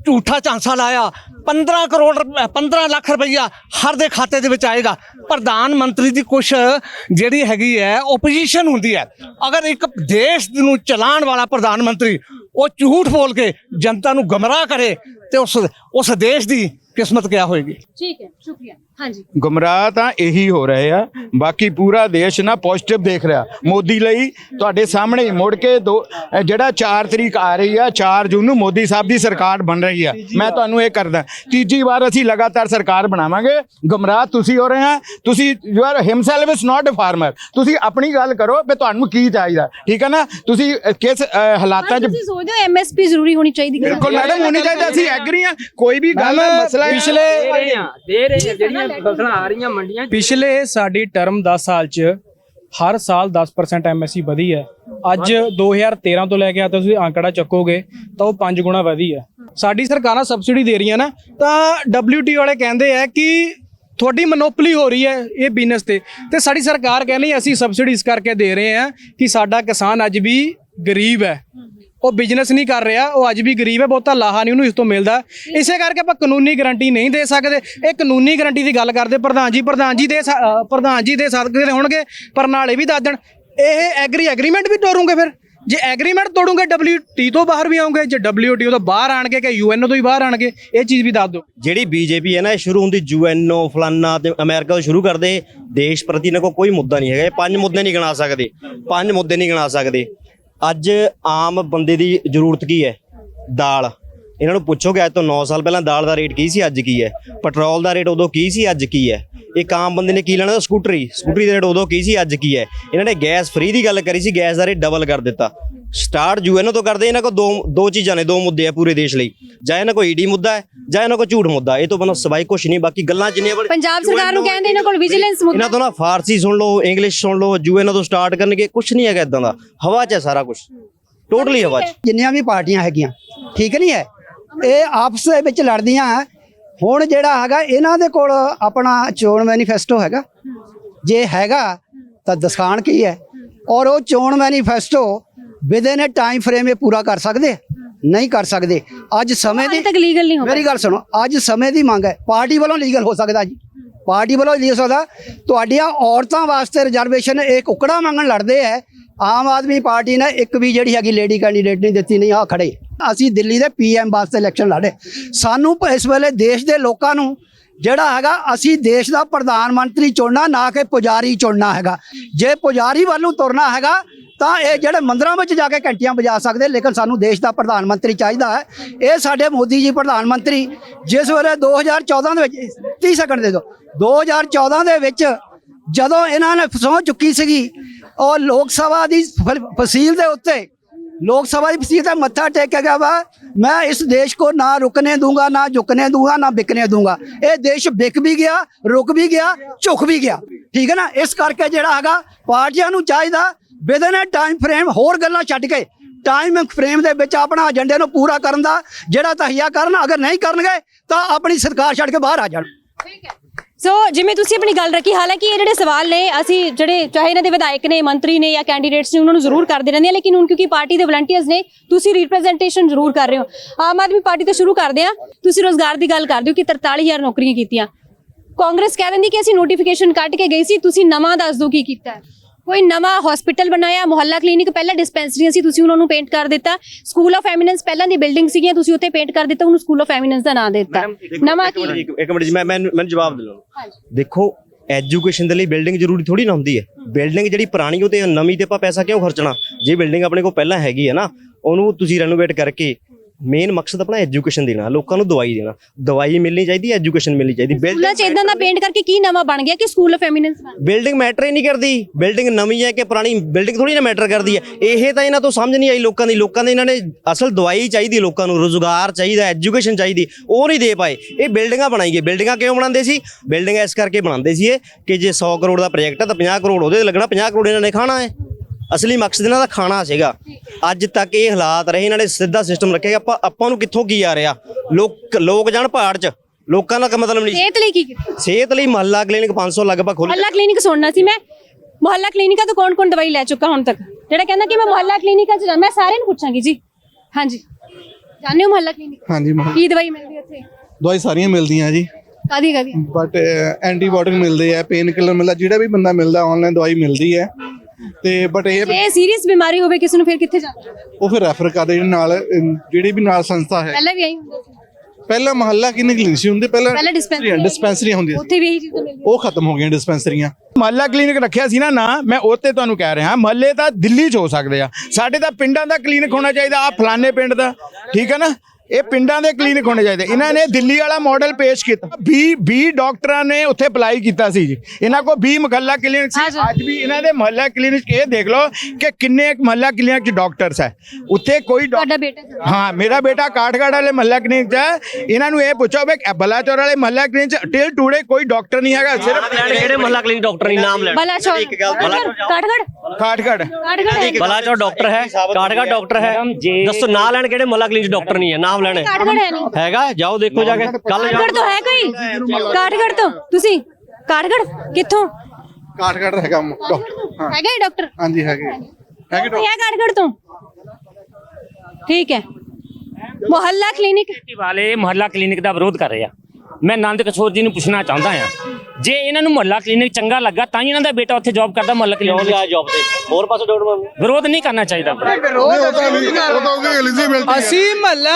ਝੂਠਾ ਝਾਂਸਾ ਲਾਇਆ। 15 ਕਰੋੜ ਰੁਪ- 15 ਲੱਖ ਰੁਪਈਆ ਹਰ ਦੇ ਖਾਤੇ ਦੇ ਵਿੱਚ ਆਏਗਾ। ਪ੍ਰਧਾਨ ਮੰਤਰੀ ਦੀ ਕੁਛ ਜਿਹੜੀ ਹੈਗੀ ਹੈ ਓਪੋਜੀਸ਼ਨ ਹੁੰਦੀ ਹੈ। ਅਗਰ ਇੱਕ ਦੇਸ਼ ਨੂੰ ਚਲਾਉਣ ਵਾਲਾ ਪ੍ਰਧਾਨ ਮੰਤਰੀ ਉਹ ਝੂਠ ਬੋਲ ਕੇ ਜਨਤਾ ਨੂੰ ਗਮਰਾਹ ਕਰੇ ਤੇ ਉਸ ਉਸ ਦੇਸ਼ ਦੀ ਕਿਸਮਤ ਕਿਆ ਹੋਏਗੀ? ਠੀਕ ਹੈ ਸ਼ੁਕਰੀਆ। ਹਾਂਜੀ। ਗੁੰਮਰਾਹ ਤਾਂ ਇਹੀ ਹੋ ਰਹੇ ਆ ਬਾਕੀ ਪੂਰਾ ਦੇਸ਼ ਨਾ ਪੋਜ਼ਿਟਿਵ ਦੇਖ ਰਿਹਾ। ਮੋਦੀ ਲਈ ਤੁਹਾਡੇ ਸਾਹਮਣੇ ਹੀ ਮੁੜ ਕੇ ਦੋ ਜਿਹੜਾ 4 ਤਰੀਕ ਆ ਰਹੀ ਆ 4 ਜੂਨ ਨੂੰ ਮੋਦੀ ਸਾਹਿਬ ਦੀ ਸਰਕਾਰ ਬਣ ਰਹੀ ਆ। ਮੈਂ ਤੁਹਾਨੂੰ ਇਹ ਕਰਦਾ ਤੀਜੀ ਵਾਰ ਅਸੀਂ ਲਗਾਤਾਰ ਸਰਕਾਰ ਬਣਾਵਾਂਗੇ। ਗੁੰਮਰਾਹ ਤੁਸੀਂ ਹੋ ਰਹੇ ਆ ਤੁਸੀਂ you are himself is not a farmer ਤੁਸੀਂ ਆਪਣੀ ਗੱਲ ਕਰੋ ਵੀ ਤੁਹਾਨੂੰ ਕੀ ਚਾਹੀਦਾ ਠੀਕ ਹੈ ਨਾ? ਤੁਸੀਂ ਕਿਸ ਹਾਲਾਤਾਂ 'ਚ ਤੁਸੀਂ ਸੋਚਦੇ ਹੋ ਐਮਐਸਪੀ ਜ਼ਰੂਰੀ ਹੋਣੀ ਚਾਹੀਦੀ ਹੈ। ਬਿਲਕੁਲ ਮੈਡਮ ਹੋਣੀ ਚਾਹੀਦੀ ਅਸੀਂ ਐਗਰੀ ਆ। ਕੋਈ ਵੀ ਗੱਲ ਮਸਲਾ ਪਿਛਲੇ ਦੇ ਰਹੇ ਆ ਜਿਹੜੀਆਂ ਫਸਲਾਂ ਆ ਰਹੀਆਂ ਮੰਡੀਆਂ ਪਿਛਲੇ ਸਾਡੀ ਟਰਮ 10 ਸਾਲ ਚ ਹਰ ਸਾਲ 10% ਐਮਐਸਸੀ ਵਧੀ ਹੈ। ਅੱਜ 2013 ਤੋਂ ਲੈ ਕੇ ਆ ਤੁਸੀਂ ਅੰਕੜਾ ਚੱਕੋਗੇ ਤਾਂ ਉਹ 5 ਗੁਣਾ ਵਧੀ ਹੈ। ਸਾਡੀ ਸਰਕਾਰਾਂ ਸਬਸਿਡੀ ਦੇ ਰਹੀਆਂ ਨਾ ਤਾਂ WTO ਵਾਲੇ ਕਹਿੰਦੇ ਆ ਕਿ ਤੁਹਾਡੀ ਮਨੋਪਲੀ ਹੋ ਰਹੀ ਹੈ ਇਹ ਬਿਜ਼ਨਸ ਤੇ। ਤੇ ਸਾਡੀ ਸਰਕਾਰ ਕਹਿੰਦੀ ਅਸੀਂ ਸਬਸਿਡੀ ਇਸ ਕਰਕੇ ਦੇ ਰਹੇ ਹਾਂ ਕਿ ਸਾਡਾ ਕਿਸਾਨ ਅੱਜ ਵੀ ਗਰੀਬ ਹੈ। ਉਹ ਬਿਜ਼ਨਸ ਨਹੀਂ ਕਰ ਰਿਹਾ, ਉਹ ਅੱਜ ਵੀ ਗਰੀਬ ਹੈ, ਬਹੁਤਾ ਲਾਹਾ ਨਹੀਂ ਉਹਨੂੰ ਇਸ ਤੋਂ ਮਿਲਦਾ। ਇਸੇ ਕਰਕੇ ਆਪਾਂ ਕਾਨੂੰਨੀ ਗਾਰੰਟੀ ਨਹੀਂ ਦੇ ਸਕਦੇ। ਇਹ ਕਾਨੂੰਨੀ ਗਾਰੰਟੀ ਦੀ ਗੱਲ ਕਰਦੇ, ਪ੍ਰਧਾਨ ਜੀ ਪ੍ਰਧਾਨ ਜੀ ਦੇ ਸ- ਪ੍ਰਧਾਨ ਜੀ ਦੇ ਸਕਦੇ ਹੋਣਗੇ, ਪਰ ਨਾਲੇ ਵੀ ਦੱਸ ਦੇਣ, ਇਹ ਐਗਰੀ ਐਗਰੀਮੈਂਟ ਵੀ ਤੋੜੂਗੇ ਫਿਰ। ਜੇ ਐਗਰੀਮੈਂਟ ਤੋੜੂਗੇ WT ਤੋਂ ਬਾਹਰ ਵੀ ਆਉਂਗੇ, ਜੇ WTO ਤੋਂ ਬਾਹਰ ਆਣਗੇ ਕਿ ਯੂਐਨਓ ਤੋਂ ਹੀ ਬਾਹਰ ਆਣਗੇ, ਇਹ ਚੀਜ਼ ਵੀ ਦੱਸ ਦਿਓ। ਜਿਹੜੀ ਬੀਜੇਪੀ ਹੈ ਨਾ, ਇਹ ਸ਼ੁਰੂ ਹੁੰਦੀ ਯੂਐਨਓ ਫਲਾਨਾ ਤੇ ਅਮਰੀਕਾ ਤੋਂ ਸ਼ੁਰੂ ਕਰਦੇ। ਦੇਸ਼ ਪ੍ਰਤੀ ਇਹਨਾਂ ਕੋਲ ਕੋਈ ਮੁੱਦਾ ਨਹੀਂ ਹੈਗਾ, ਇਹ ਪੰਜ ਮੁੱਦੇ ਨਹੀਂ ਗਿਣਾ ਸਕਦੇ। ਪੰਜ ਮੁੱਦੇ ਨਹੀਂ ਗਿਣਾ ਸਕਦੇ। ਅੱਜ ਆਮ ਬੰਦੇ ਦੀ ਜ਼ਰੂਰਤ ਕੀ ਹੈ? ਦਾਲ। ਇਹਨਾਂ ਨੂੰ ਪੁੱਛੋਗੇ ਅੱਜ ਤੋਂ 9 ਸਾਲ ਪਹਿਲਾਂ ਦਾਲ ਦਾ ਰੇਟ ਕੀ ਸੀ ਅੱਜ ਕੀ ਹੈ? ਪੈਟਰੋਲ ਦਾ ਰੇਟ ਉਦੋਂ ਕੀ ਸੀ ਅੱਜ ਕੀ ਹੈ? ਇੱਕ ਆਮ ਬੰਦੇ ਨੇ ਕੀ ਲੈਣਾ? ਸਕੂਟਰੀ। ਸਕੂਟਰੀ ਦਾ ਰੇਟ ਉਦੋਂ ਕੀ ਸੀ ਅੱਜ ਕੀ ਹੈ? ਇਹਨਾਂ ਨੇ ਗੈਸ ਫ੍ਰੀ ਦੀ ਗੱਲ ਕਰੀ ਸੀ ਗੈਸ ਦਾ ਰੇਟ ਡਬਲ ਕਰ ਦਿੱਤਾ। ਸਟਾਰਟ ਯੂਐਨਓ ਤੋਂ ਕਰਦੇ ਇਹਨਾਂ ਕੋਲ ਦੋ ਦੋ ਚੀਜ਼ਾਂ ਨੇ ਦੋ ਮੁੱਦੇ ਆ ਪੂਰੇ ਦੇਸ਼ ਲਈ। ਜਾਂ ਇਹਨਾਂ ਕੋਲ ਈਡੀ ਮੁੱਦਾ ਹੈ ਜਾਂ ਇਹਨਾਂ ਕੋਲ ਝੂਠ ਮੁੱਦਾ ਇਹ ਤੋਂ ਬੰਦਾ ਸਵਾਈ ਕੁਛ ਨਹੀਂ ਬਾਕੀ ਗੱਲਾਂ ਜਿੰਨੀਆਂ ਪੰਜਾਬ ਸਰਕਾਰ ਨੂੰ ਕਹਿੰਦੇ ਇਹਨਾਂ ਕੋਲ ਵਿਜੀਲੈਂਸ ਮੁੱਦਾ ਇਹਨਾਂ ਤੋਂ ਨਾ ਫਾਰਸੀ ਸੁਣ ਲਓ ਇੰਗਲਿਸ਼ ਸੁਣ ਲਓ ਯੂਐਨਓ ਤੋਂ ਸਟਾਰਟ ਕਰਨਗੇ ਕੁਛ ਨਹੀਂ ਹੈਗਾ ਇਦਾਂ ਦਾ। ਹਵਾ 'ਚ ਹੈ ਸਾਰਾ ਕੁਝ ਟੋਟਲੀ ਹਵਾ 'ਚ। ਜਿੰਨੀਆਂ ਵੀ ਪਾਰਟੀਆਂ ਹੈਗੀਆਂ ਠੀਕ ਨਹੀਂ ਹੈ? ਇਹ ਆਪਸ ਦੇ ਵਿੱਚ ਲੜਦੀਆਂ ਹੈ। ਹੁਣ ਜਿਹੜਾ ਹੈਗਾ ਇਹਨਾਂ ਦੇ ਕੋਲ ਆਪਣਾ ਚੋਣ ਮੈਨੀਫੈਸਟੋ ਹੈਗਾ। ਜੇ ਹੈਗਾ ਤਾਂ ਦਸਾਨ ਕੀ ਹੈ? ਔਰ ਉਹ ਚੋਣ manifesto within a time frame ਇਹ ਪੂਰਾ ਕਰ ਸਕਦੇ ਆ? ਨਹੀਂ ਕਰ ਸਕਦੇ। ਅੱਜ ਸਮੇਂ ਦੀ ਹਾਲੇ ਤੱਕ ਲੀਗਲ ਨਹੀਂ ਹੋ ਮੇਰੀ ਗੱਲ ਸੁਣੋ ਅੱਜ ਸਮੇਂ ਦੀ ਮੰਗ ਹੈ। ਪਾਰਟੀ ਵੱਲੋਂ ਲੀਗਲ ਹੋ ਸਕਦਾ ਜੀ। ਪਾਰਟੀ ਵੱਲੋਂ ਲੀਗਲ ਹੋ ਸਕਦਾ। ਤੁਹਾਡੀਆਂ ਔਰਤਾਂ ਵਾਸਤੇ ਰਿਜ਼ਰਵੇਸ਼ਨ ਇਹ ਕੁਕੜਾ ਮੰਗਣ ਲੜਦੇ ਐ ਆਮ ਆਦਮੀ ਪਾਰਟੀ ਨੇ ਇੱਕ ਵੀ ਜਿਹੜੀ ਹੈਗੀ ਲੇਡੀ ਕੈਂਡੀਡੇਟ ਨਹੀਂ ਦਿੱਤੀ ਨਹੀਂ ਆ ਖੜੇ। ਅਸੀਂ ਦਿੱਲੀ ਦੇ ਪੀਐਮ ਵਾਸਤੇ ਇਲੈਕਸ਼ਨ ਲੜੇ। ਸਾਨੂੰ ਇਸ ਵੇਲੇ ਦੇਸ਼ ਦੇ ਲੋਕਾਂ ਨੂੰ ਜਿਹੜਾ ਹੈਗਾ, ਅਸੀਂ ਦੇਸ਼ ਦਾ ਪ੍ਰਧਾਨ ਮੰਤਰੀ ਚੁਣਨਾ, ਨਾ ਕਿ ਪੁਜਾਰੀ ਚੁਣਨਾ ਹੈਗਾ। ਜੇ ਪੁਜਾਰੀ ਵੱਲ ਨੂੰ ਤੁਰਨਾ ਹੈਗਾ, ਤਾਂ ਇਹ ਜਿਹੜੇ ਮੰਦਰਾਂ ਵਿੱਚ ਜਾ ਕੇ ਘੰਟੀਆਂ ਵਜਾ ਸਕਦੇ, ਲੇਕਿਨ ਸਾਨੂੰ ਦੇਸ਼ ਦਾ ਪ੍ਰਧਾਨ ਮੰਤਰੀ ਚਾਹੀਦਾ ਹੈ। ਇਹ ਸਾਡੇ ਮੋਦੀ ਜੀ ਪ੍ਰਧਾਨ ਮੰਤਰੀ, ਜਿਸ ਵੇਲੇ 2014 ਦੇ ਵਿੱਚ 30 ਸੈਕਿੰਡ ਦੇ ਦਿਓ। 2014 ਦੇ ਵਿੱਚ ਜਦੋਂ ਇਹਨਾਂ ਨੇ ਸਹੁੰ ਚੁੱਕੀ ਸੀਗੀ, ਉਹ ਲੋਕ ਸਭਾ ਦੀ ਫ- ਫਸੀਲ ਦੇ ਉੱਤੇ ਲੋਕ ਸਭਾ ਦੀ ਫਸੀਲ ਤੇ ਮੱਥਾ ਟੇਕਿਆ ਗਿਆ ਵਾ ਮੈਂ ਇਸ ਦੇਸ਼ को ना रुकने दूंगा ना झुकने दूंगा ना बिकने दूंगा ਇਹ ਦੇਸ਼ ਵਿਕ ਵੀ ਗਿਆ ਰੁਕ ਵੀ ਗਿਆ ਝੁਕ ਵੀ ਗਿਆ ਠੀਕ ਹੈ ਨਾ ਇਸ ਕਰਕੇ ਜਿਹੜਾ ਹੈਗਾ ਪਾਰਟੀਆਂ ਨੂੰ ਚਾਹੀਦਾ ਵਿਦਨ ਅ ਟਾਈਮ ਫਰੇਮ ਹੋਰ ਗੱਲਾਂ ਛੱਡ ਕੇ ਟਾਈਮ ਫਰੇਮ ਦੇ ਵਿੱਚ ਆਪਣਾ ਏਜੰਡੇ ਨੂੰ ਪੂਰਾ ਕਰਨ ਦਾ ਜਿਹੜਾ ਤਹੀਆ ਕਰਨ ਅਗਰ ਨਹੀਂ ਕਰਨਗੇ ਤਾਂ ਆਪਣੀ ਸਰਕਾਰ ਛੱਡ ਕੇ ਬਾਹਰ ਆ ਜਾਣ ਸੋ ਜਿਵੇਂ ਤੁਸੀਂ ਆਪਣੀ ਗੱਲ ਰੱਖੀ, ਹਾਲਾਂਕਿ ਇਹ ਜਿਹੜੇ ਸਵਾਲ ਨੇ, ਅਸੀਂ ਜਿਹੜੇ, ਚਾਹੇ ਇਹਨਾਂ ਦੇ ਵਿਧਾਇਕ ਨੇ, ਮੰਤਰੀ ਨੇ ਜਾਂ ਕੈਂਡੀਡੇਟਸ ਨੇ, ਉਹਨਾਂ ਨੂੰ ਜ਼ਰੂਰ ਕਰਦੇ ਰਹਿੰਦੇ ਆ ਲੇਕਿਨ ਹੁਣ ਕਿਉਂਕਿ ਪਾਰਟੀ ਦੇ ਵਲੰਟੀਅਰਸ ਨੇ, ਤੁਸੀਂ ਰਿਪਰੈਜ਼ੈਂਟੇਸ਼ਨ ਜ਼ਰੂਰ ਕਰ ਰਹੇ ਹੋ। ਆਮ ਆਦਮੀ ਪਾਰਟੀ ਤੋਂ ਸ਼ੁਰੂ ਕਰਦੇ ਆ ਤੁਸੀਂ ਰੋਜ਼ਗਾਰ ਦੀ ਗੱਲ ਕਰਦੇ ਹੋ ਕਿ 43000 ਨੌਕਰੀਆਂ ਕੀਤੀਆਂ। ਕਾਂਗਰਸ ਕਹਿ ਦਿੰਦੀ ਕਿ ਅਸੀਂ ਨੋਟੀਫਿਕੇਸ਼ਨ ਕੱਟ ਕੇ ਗਈ ਸੀ, ਤੁਸੀਂ ਨਵਾਂ ਦੱਸ ਦਿਓ ਕੀ ਕੀਤਾ ਹੈ। ਕੋਈ ਨਵਾਂ ਹਸਪੀਟਲ ਬਣਾਇਆ ਮੁਹੱਲਾ ਕਲੀਨਿਕ ਪਹਿਲਾਂ ਡਿਸਪੈਂਸਰੀਆਂ ਸੀ ਤੁਸੀਂ ਉਹਨਾਂ ਨੂੰ ਪੇਂਟ ਕਰ ਦਿੱਤਾ। ਸਕੂਲ ਆਫ ਐਮੀਨੈਂਸ ਪਹਿਲਾਂ ਦੀ ਬਿਲਡਿੰਗ ਸੀਗੀਆਂ ਤੁਸੀਂ ਉੱਥੇ ਪੇਂਟ ਕਰ ਦਿੱਤਾ ਉਹਨੂੰ ਸਕੂਲ ਆਫ ਐਮੀਨੈਂਸ ਦਾ ਨਾਮ ਦਿੱਤਾ। ਨਵਾਂ ਕੀ? ਇੱਕ ਮਿੰਟ ਜੀ ਮੈਂ ਮੈਨੂੰ ਮੈਨੂੰ ਜਵਾਬ ਦੇ ਲਓ ਦੇਖੋ ਐਜੂਕੇਸ਼ਨ ਦੇ ਲਈ ਬਿਲਡਿੰਗ ਜ਼ਰੂਰੀ ਥੋੜੀ ਨਾ ਹੁੰਦੀ ਹੈ। ਬਿਲਡਿੰਗ ਜਿਹੜੀ ਪੁਰਾਣੀ ਉਹ ਤੇ ਨਵੀਂ ਤੇ ਆਪਾਂ ਪੈਸਾ ਕਿਉਂ ਖਰਚਣਾ? ਜੇ ਬਿਲਡਿੰਗ ਆਪਣੇ ਕੋਲ ਪਹਿਲਾਂ ਹੈਗੀ ਹੈ ਨਾ ਉਹਨੂੰ ਤੁਸੀਂ ਰੈਨੋਵੇਟ ਕਰਕੇ ਮੇਨ ਮਕਸਦ ਆਪਣਾ ਐਜੂਕੇਸ਼ਨ ਦੇਣਾ ਲੋਕਾਂ ਨੂੰ ਦਵਾਈ ਦੇਣਾ। ਦਵਾਈ ਮਿਲਣੀ ਚਾਹੀਦੀ ਐਜੂਕੇਸ਼ਨ ਮਿਲਣੀ ਚਾਹੀਦੀ। ਸਕੂਲਾਂ 'ਚ ਇਦਾਂ ਦਾ ਪੇਂਟ ਕਰਕੇ ਕੀ ਨਵਾਂ ਬਣ ਗਿਆ ਕਿ ਸਕੂਲ ਆਫ ਐਮੀਨੈਂਸ ਬਣ? ਬਿਲਡਿੰਗ ਮੈਟਰ ਹੀ ਨਹੀਂ ਕਰਦੀ। ਬਿਲਡਿੰਗ ਨਵੀਂ ਹੈ ਕਿ ਪੁਰਾਣੀ? ਬਿਲਡਿੰਗ ਥੋੜੀ ਨਾ ਮੈਟਰ ਕਰਦੀ ਹੈ। ਇਹ ਤਾਂ ਇਹਨਾਂ ਤੋਂ ਸਮਝ ਨਹੀਂ ਆਈ ਲੋਕਾਂ ਦੀ। ਲੋਕਾਂ ਦੇ ਇਹਨਾਂ ਨੇ ਅਸਲ ਦਵਾਈ ਚਾਹੀਦੀ ਲੋਕਾਂ ਨੂੰ ਰੋਜ਼ਗਾਰ ਚਾਹੀਦਾ ਐਜੂਕੇਸ਼ਨ ਚਾਹੀਦੀ। ਉਹ ਨਹੀਂ ਦੇ ਪਾਏ। ਇਹ ਬਿਲਡਿੰਗਾਂ ਬਣਾਈ ਗਏ ਬਿਲਡਿੰਗਾਂ ਕਿਉਂ ਬਣਾਉਂਦੇ ਸੀ? ਬਿਲਡਿੰਗਾਂ ਇਸ ਕਰਕੇ ਬਣਾਉਂਦੇ ਸੀ ਇਹ ਕਿ ਜੇ 100 ਕਰੋੜ ਦਾ ਪ੍ਰੋਜੈਕਟ ਹੈ ਤਾਂ 50 ਕਰੋੜ ਉਹਦੇ ਲੱਗਣਾ। 50 ਕਰੋੜ ਇਹਨਾਂ ਨੇ ਖਾਣਾ ਹੈ। ਅਸਲੀ ਮਕਸਦ ਇਹਨਾਂ ਦਾ ਖਾਣਾ ਸੀਗਾ। ਅੱਜ ਤੱਕ ਇਹ ਹਾਲਾਤ ਰਹੇ ਇਹਨਾਂ ਨੇ ਸਿੱਧਾ ਸਿਸਟਮ ਰੱਖਿਆ ਕਿ ਆਪਾਂ ਆਪਾਂ ਨੂੰ ਕਿੱਥੋਂ ਕੀ ਆ ਰਿਹਾ? ਲੋਕ ਲੋਕ ਜਾਣ ਪਹਾੜ 'ਚ। ਲੋਕਾਂ ਦਾ ਮਤਲਬ ਨਹੀਂ ਸਿਹਤ ਲਈ ਕੀ ਕੀਤਾ? ਸਿਹਤ ਲਈ ਮਹੱਲਾ ਕਲੀਨਿਕ 500 ਲਗਭਗ ਖੁੱਲ੍ਹ ਮੁਹੱਲਾ ਕਲੀਨਿਕ ਸੁਣਨਾ ਸੀ ਮੈਂ। ਮੁਹੱਲਾ ਕਲੀਨਿਕਾਂ ਤੋਂ ਕੌਣ ਕੌਣ ਦਵਾਈ ਲੈ ਚੁੱਕਾ ਹੁਣ ਤੱਕ? ਜਿਹੜਾ ਕਹਿੰਦਾ ਕਿ ਮੈਂ ਮੁਹੱਲਾ ਕਲੀਨਿਕਾਂ 'ਚ ਜਾ ਮੈਂ ਸਾਰਿਆਂ ਨੂੰ ਪੁੱਛਾਂਗੀ ਜੀ। ਹਾਂਜੀ। ਜਾਣਦੇ ਹੋ ਮੁਹੱਲਾ ਕਲੀਨਿਕ ਹਾਂਜੀ ਕੀ ਦਵਾਈ ਮਿਲਦੀ ਹੈ ਉੱਥੇ? ਦਵਾਈ ਸਾਰੀਆਂ ਮਿਲਦੀਆਂ ਜੀ। ਕਾਦੀ ਕਾਦੀ ਬਟ ਐਂਟੀਬਾਇਓਟਿਕ ਮਿਲਦੇ ਆ ਪੇਨ ਕਿਲਰ ਮਿਲਦਾ ਜਿਹੜਾ ਵੀ ਬੰਦਾ ਮਿਲਦਾ ਆਨਲਾਈਨ ਦਵਾਈ ਮਿਲਦੀ ਹੈ। ਤੇ ਬਟ ਇਹ ਜੇ ਸੀਰੀਅਸ ਬਿਮਾਰੀ ਹੋਵੇ ਕਿਸੇ ਨੂੰ ਫਿਰ ਕਿੱਥੇ ਜਾਣਾ? ਉਹ ਫਿਰ ਰੈਫਰ ਕਰਦੇ ਜਿਹੜੇ ਨਾਲ ਅਮ, ਜਿਹੜੀ ਵੀ ਨਾਲ ਸੰਸਥਾ ਹੈ। ਪਹਿਲਾਂ ਵੀ ਆਈ ਹੁੰਦਾ ਸੀ। ਪਹਿਲਾਂ ਮਹੱਲਾ ਕਿੰਨੀ ਨਹੀਂ ਸੀ ਹੁੰਦੇ? ਪਹਿਲਾਂ ਪਹਿਲਾਂ dispensary ਡਿਸਪੈਂਸਰੀਆਂ ਹੁੰਦੀਆਂ ਸੀ। ਉੱਥੇ ਵੀ ਇਹੀ ਚੀਜ਼ਾਂ ਮਿਲਦੀਆਂ ਉਹ ਖਤਮ ਹੋ ਗਈਆਂ ਡਿਸਪੈਂਸਰੀਆਂ ਮਹੱਲਾ ਕਲੀਨਿਕ ਰੱਖਿਆ ਸੀ ਨਾ ਨਾ ਮੈਂ ਉਹ ਤੇ ਤੁਹਾਨੂੰ ਕਹਿ ਰਿਹਾ ਮਹੱਲੇ ਤਾਂ ਦਿੱਲੀ 'ਚ ਹੋ ਸਕਦੇ ਆ। ਸਾਡੇ ਤਾਂ ਪਿੰਡਾਂ ਦਾ ਕਲੀਨਿਕ ਹੋਣਾ ਚਾਹੀਦਾ ਆ ਫਲਾਣੇ ਪਿੰਡ ਦਾ ਠੀਕ ਹੈ ਨਾ? ਇਹ ਪਿੰਡਾਂ ਦੇ ਕਲੀਨਿਕ ਹੋਣੇ ਚਾਹੀਦੇ। ਇਹਨਾਂ ਨੇ ਦਿੱਲੀ ਵਾਲਾ ਮਾਡਲ ਪੇਸ਼ ਕੀਤਾ। 20 20 ਡਾਕਟਰਾਂ ਨੇ ਉੱਥੇ ਅਪਲਾਈ ਕੀਤਾ ਸੀ ਜੀ। ਇਹਨਾਂ ਕੋਲ 20 ਮੁਹੱਲਾ ਕਲੀਨਿਕ ਸੀ। ਅੱਜ ਵੀ ਇਹਨਾਂ ਦੇ ਮੁਹੱਲਾ ਕਲੀਨਿਕ ਇਹ ਦੇਖ ਲਓ ਕਿ ਕਿੰਨੇ ਮੁਹੱਲਾ ਕਲੀਨਿਕ 'ਚ ਡਾਕਟਰਸ ਹੈ। ਉੱਥੇ ਕੋਈ ਤੁਹਾਡਾ ਬੇਟਾ ਹਾਂ ਮੇਰਾ ਬੇਟਾ ਕਾਠਗੜ੍ਹ ਵਾਲੇ ਮਹੱਲਾ ਕਲੀਨਿਕ 'ਚ ਹੈ। ਇਹਨਾਂ ਨੂੰ ਇਹ ਪੁੱਛੋ ਵੀ ਬਲਾਚੌਰ ਵਾਲੇ ਮਹੱਲਾ ਕਲੀਨਿਕ 'ਚ ਟਿਲ ਟੂੜੇ ਕੋਈ ਡਾਕਟਰ ਨਹੀਂ ਹੈਗਾ ਸਿਰਫ ਕਿਹੜੇ ਮਹੱਲਾ ਕਲੀਨਿਕ ਡਾਕਟਰ ਨਹੀਂ ਨਾਮ ਲੈਣ। ਬਲਾ ਚੌੜ ਕਾਠਗੜ ਕਾਠਗੜ੍ਹ? ਕਾਠਗੜ ਹੈ। ਬਲਾਚੌਰ ਡਾਕਟਰ ਹੈ। ਕਾਠਗੜ੍ਹ ਡਾਕਟਰ ਹੈ। ਦੱਸੋ ਨਾਂ ਲੈਣ ਕਿਹੜੇ ਮਹੱਲਾ ਕਲੀਨਿਕ ਡਾਕਟਰ ਨਹੀਂ ਹੈ? ਨਾਮ ਲੈਣੇ। ਕਾਠਗੜ ਹੈ ਨਹੀਂ? ਹੈਗਾ? ਜਾਓ ਦੇਖੋ ਜਾ ਕੇ। ਕੱਲ ਕਾਠਗੜ ਤੋਂ ਹੈ ਕੋਈ? ਕਾਠਗੜ ਤੋਂ ਤੁਸੀਂ? ਕਾਠਗੜ ਕਿੱਥੋਂ? ਕਾਠਗੜ੍ਹ ਹੈਗਾ ਡਾਕਟਰ। ਹਾਂ। ਹੈਗਾ ਹੀ ਡਾਕਟਰ? ਹਾਂਜੀ ਹੈਗੇ। ਹੈਗੇ ਹੈ ਕਾਠਗੜ ਤੋਂ? ਠੀਕ ਹੈ। ਮੁਹੱਲਾ ਕਲੀਨਿਕ? ਵਾਲੇ ਮੁਹੱਲਾ ਕਲੀਨਿਕ ਦਾ ਵਿਰੋਧ ਕਰ ਰਹੇ ਆ। ਮੈਂ ਨੰਦ ਕਿਸ਼ੋਰ ਜੀ ਨੂੰ ਪੁੱਛਣਾ ਚਾਹੁੰਦਾ ਆ ਜੇ ਇਹਨਾਂ ਨੂੰ ਮੁਹੱਲਾ ਕਲੀਨਿਕ ਚੰਗਾ ਲੱਗਾ ਤਾਂ ਹੀ ਇਹਨਾਂ ਦਾ ਬੇਟਾ ਉੱਥੇ ਜੌਬ ਕਰਦਾ ਮੁਹੱਲਾ ਕਲੀਨਿਕ ਲਿਆ ਜੌਬ ਤੇ? ਹੋਰ ਪਾਸੇ ਡਾਕਟਰ ਮਾਰ। ਵਿਰੋਧ ਨਹੀਂ ਕਰਨਾ ਚਾਹੀਦਾ। ਉਹ ਤਾਂ ਨਹੀਂ ਉਹ ਤਾਂ ਉਹਦੀ ਐਲੀਜੀਬਿਲਟੀ ਅਸੀਂ ਮਹੱਲਾ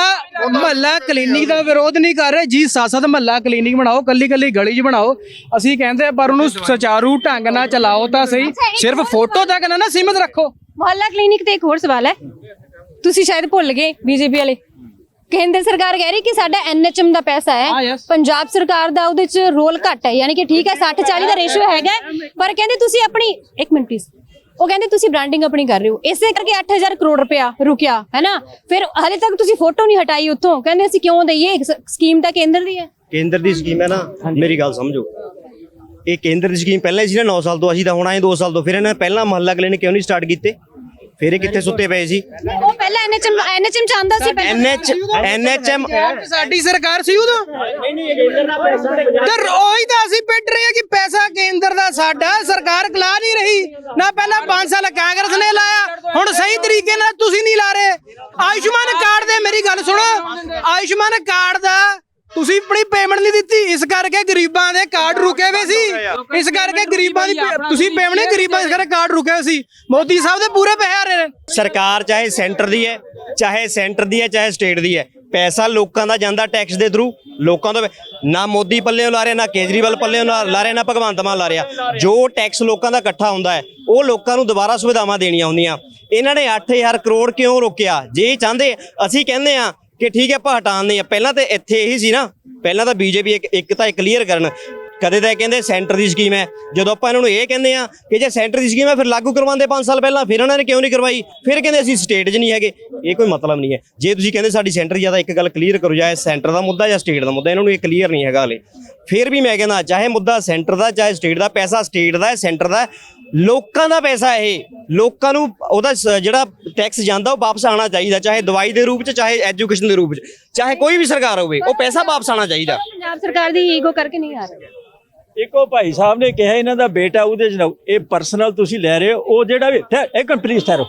ਮਹੱਲਾ ਕਲੀਨਿਕ ਦਾ ਵਿਰੋਧ ਨਹੀਂ ਕਰ ਰਹੇ। ਜੀ ਸਾਸਦ ਮਹੱਲਾ ਕਲੀਨਿਕ ਬਣਾਓ ਕੱਲੀ ਕੱਲੀ ਗਲੀ 'ਚ ਬਣਾਓ। ਅਸੀਂ ਕਹਿੰਦੇ ਆ ਪਰ ਉਹਨੂੰ ਸੁਚਾਰੂ ਢੰਗ ਨਾਲ ਚਲਾਓ ਤਾਂ ਸਹੀ। ਸਿਰਫ ਫੋਟੋ ਤੱਕ ਨਾ ਨਾ ਸੀਮਿਤ ਰੱਖੋ। ਮੁਹੱਲਾ ਕਲੀਨਿਕ ਤੇ ਇੱਕ ਹੋਰ ਸਵਾਲ ਹੈ। ਤੁਸੀਂ ਸ਼ਾਇਦ ਭੁੱਲ ਗਏ ਬੀਜੇਪੀ ਵਾਲੇ। ਕੇਂਦਰ ਸਰਕਾਰ ਕਹਿ ਰਹੀ ਕਿ ਸਾਡਾ ਐਨਐਚਐਮ ਦਾ ਪੈਸਾ ਹੈ। ਪੰਜਾਬ ਸਰਕਾਰ ਦਾ ਉਹਦੇ ਚ ਰੋਲ ਘੱਟ ਹੈ। ਯਾਨੀ ਕਿ ਠੀਕ ਹੈ 60 40 ਦਾ ਰੇਸ਼ੀਓ ਹੈਗਾ ਹੈ, ਪਰ ਕਹਿੰਦੇ ਤੁਸੀਂ ਆਪਣੀ ਇੱਕ ਮਿੰਟ ਪਲੀਜ਼ ਉਹ ਕਹਿੰਦੇ ਤੁਸੀਂ ਬ੍ਰਾਂਡਿੰਗ ਆਪਣੀ ਕਰ ਰਹੇ ਹੋ। ਇਸੇ ਕਰਕੇ 8000 ਕਰੋੜ ਰੁਪਇਆ ਰੁਕਿਆ ਹੈ ਨਾ ਫਿਰ ਹਲੇ ਤੱਕ ਤੁਸੀਂ ਫੋਟੋ ਨਹੀਂ ਹਟਾਈ ਉੱਥੋਂ। ਕਹਿੰਦੇ ਅਸੀਂ ਕਿਉਂ ਦਈਏ? ਸਕੀਮ ਤਾਂ ਕੇਂਦਰ ਦੀ ਹੈ। ਕੇਂਦਰ ਦੀ ਸਕੀਮ ਹੈ ਨਾ ਮੇਰੀ ਗੱਲ ਸਮਝੋ। ਇਹ ਕੇਂਦਰ ਦੀ ਸਕੀਮ ਪਹਿਲਾਂ ਹੀ ਸੀ ਨਾ 9 ਸਾਲ ਤੋਂ। ਅਸੀਂ ਤਾਂ ਹੁਣ ਆਏ 2 ਸਾਲ ਤੋਂ। ਫਿਰ ਇਹਨਾਂ ਨੇ ਪਹਿਲਾਂ ਮਹੱਲਾ ਕਲੀਨਿਕ ਕਿਉਂ ਨਹੀਂ ਸਟਾਰਟ ਕੀਤੇ? ਫਿਰ ਇਹ ਕਿੱਥੇ ਸੁੱਤੇ ਪਏ ਸੀ? ਉਹ ਪਹਿਲਾਂ ਐਨਐਚਐਮ ਐਨਐਚਐਮ ਚਾਹੁੰਦਾ ਸੀ ਪਹਿਲਾਂ। ਐਨਐਚ ਐਨਐਚਐਮ ਸਾਡੀ ਸਰਕਾਰ ਸੀ ਉਦੋਂ? ਤੇ ਉਹੀ ਤਾਂ ਅਸੀਂ ਪਿੱਟ ਰਹੇ ਆ ਕਿ ਪੈਸਾ ਕੇਂਦਰ ਦਾ ਸਾਡਾ ਸਰਕਾਰ ਕਲਾ ਨਹੀਂ ਰਹੀ। ਨਾ ਪਹਿਲਾਂ 5 ਸਾਲ ਕਾਂਗਰਸ ਨੇ ਲਾਇਆ ਹੁਣ ਸਹੀ ਤਰੀਕੇ ਨਾਲ ਤੁਸੀਂ ਨਹੀਂ ਲਾ ਰਹੇ। ਆਯੁਸ਼ਮਾਨ ਕਾਰਡ ਦੇ ਮੇਰੀ ਗੱਲ ਸੁਣੋ। ਆਯੁਸ਼ਮਾਨ ਕਾਰਡ ਦਾ ਤੁਸੀਂ ਆਪਣੀ ਪੇਮੈਂਟ ਨਹੀਂ ਦਿੱਤੀ। ਇਸ ਕਰਕੇ ਗਰੀਬਾਂ ਦੇ ਕਾਰਡ ਰੁਕੇ ਹੋਏ ਸੀ। ਇਸ ਕਰਕੇ ਗਰੀਬਾਂ ਦੀ ਤੁਸੀਂ ਪੇਮੈਂਟ ਨਹੀਂ ਗਰੀਬਾਂ ਦੇ ਕਰਕੇ ਕਾਰਡ ਰੁਕੇ ਹੋਏ ਸੀ। ਮੋਦੀ ਸਾਹਿਬ ਦੇ ਪੂਰੇ ਪੈਸੇ ਆ ਰਹੇ ਨੇ। ਸਰਕਾਰ ਚਾਹੇ ਸੈਂਟਰ ਦੀ ਹੈ ਚਾਹੇ ਸੈਂਟਰ ਦੀ ਹੈ ਚਾਹੇ ਸਟੇਟ ਦੀ ਹੈ ਪੈਸਾ ਲੋਕਾਂ ਦਾ ਜਾਂਦਾ ਟੈਕਸ ਦੇ ਥਰੂ ਲੋਕਾਂ ਤੋਂ ਨਾ ਮੋਦੀ ਪੱਲੇ ਲਾ ਰਿਹਾ ਨਾ ਕੇਜਰੀਵਾਲ ਪੱਲੇ ਲਾ ਰਿਹਾ ਨਾ ਭਗਵੰਤ ਮਾਨ ਲਾ ਰਿਹਾ। ਜੋ ਟੈਕਸ ਲੋਕਾਂ ਦਾ ਇਕੱਠਾ ਹੁੰਦਾ ਹੈ ਉਹ ਲੋਕਾਂ ਨੂੰ ਦੁਬਾਰਾ ਸੁਵਿਧਾਵਾਂ ਦੇਣੀਆਂ ਹੁੰਦੀਆਂ। ਇਹਨਾਂ ਨੇ 8000 ਕਰੋੜ ਕਿਉਂ ਰੋਕਿਆ? ਜੇ ਚਾਹੁੰਦੇ ਅਸੀਂ ਕਹਿੰਦੇ ਆ ਕਿ ਠੀਕ ਹੈ ਆਪਾਂ ਹਟਾਉਂਦੇ ਆ ਪਹਿਲਾਂ ਤਾਂ ਇੱਥੇ ਇਹੀ ਸੀ ਨਾ, ਪਹਿਲਾਂ ਤਾਂ ਬੀਜੇਪੀ ਇੱਕ ਇੱਕ ਤਾਂ ਕਲੀਅਰ ਕਰਨ। ਕਦੇ ਤਾਂ ਇਹ ਕਹਿੰਦੇ ਸੈਂਟਰ ਦੀ ਸਕੀਮ ਹੈ। ਜਦੋਂ ਆਪਾਂ ਇਹਨਾਂ ਨੂੰ ਇਹ ਕਹਿੰਦੇ ਆ ਕਿ ਜੇ ਸੈਂਟਰ ਦੀ ਸਕੀਮ ਹੈ, ਫਿਰ ਲਾਗੂ ਕਰਵਾਉਂਦੇ 5 ਸਾਲ ਪਹਿਲਾਂ, ਫਿਰ ਉਹਨਾਂ ਨੇ ਕਿਉਂ ਨਹੀਂ ਕਰਵਾਈ? ਫਿਰ ਕਹਿੰਦੇ ਅਸੀਂ ਸਟੇਟ 'ਚ ਨਹੀਂ ਹੈਗੇ। ਇਹ ਕੋਈ ਮਤਲਬ ਨਹੀਂ ਹੈ। ਜੇ ਤੁਸੀਂ ਕਹਿੰਦੇ ਸਾਡੀ ਸੈਂਟਰ ਜ਼ਿਆਦਾ ਇੱਕ ਗੱਲ ਕਲੀਅਰ ਕਰੋ, ਜਾਂ ਸੈਂਟਰ ਦਾ ਮੁੱਦਾ ਜਾਂ ਸਟੇਟ ਦਾ ਮੁੱਦਾ, ਇਹਨਾਂ ਨੂੰ ਇਹ ਕਲੀਅਰ ਨਹੀਂ ਹੈਗਾ ਹਲੇ। ਫਿਰ ਵੀ ਮੈਂ ਕਹਿੰਦਾ, ਚਾਹੇ ਮੁੱਦਾ ਸੈਂਟਰ ਦਾ, ਚਾਹੇ ਸਟੇਟ ਦਾ, ਪੈਸਾ ਸਟੇਟ ਦਾ ਹੈ ਸੈਂਟਰ ਦਾ ਲੋਕਾਂ ਦਾ ਪੈਸਾ ਇਹ। ਲੋਕਾਂ ਨੂੰ ਉਹਦਾ ਸ- ਜਿਹੜਾ ਟੈਕਸ ਜਾਂਦਾ ਉਹ ਵਾਪਸ ਆਉਣਾ ਚਾਹੀਦਾ ਚਾਹੇ ਦਵਾਈ ਦੇ ਰੂਪ 'ਚ ਚਾਹੇ ਐਜੂਕੇਸ਼ਨ ਦੇ ਰੂਪ 'ਚ ਚਾਹੇ ਕੋਈ ਵੀ ਸਰਕਾਰ ਹੋਵੇ ਉਹ ਪੈਸਾ ਵਾਪਸ ਆਉਣਾ ਚਾਹੀਦਾ। ਪੰਜਾਬ ਸਰਕਾਰ ਦੀ ਈਗੋ ਕਰਕੇ ਨਹੀਂ ਆ ਰਿਹਾ। ਇੱਕੋ ਭਾਈ ਸਾਹਿਬ ਨੇ ਕਿਹਾ ਇਹਨਾਂ ਦਾ ਬੇਟਾ ਉਹਦੇ ਚ ਨਾ- ਇਹ ਪਰਸਨਲ ਤੁਸੀਂ ਲੈ ਰਹੇ ਹੋ ਉਹ ਜਿਹੜਾ ਵੀ ਠਹਿ- ਇੱਕ ਪਲੀਜ਼ ਠਹਿਰੋ।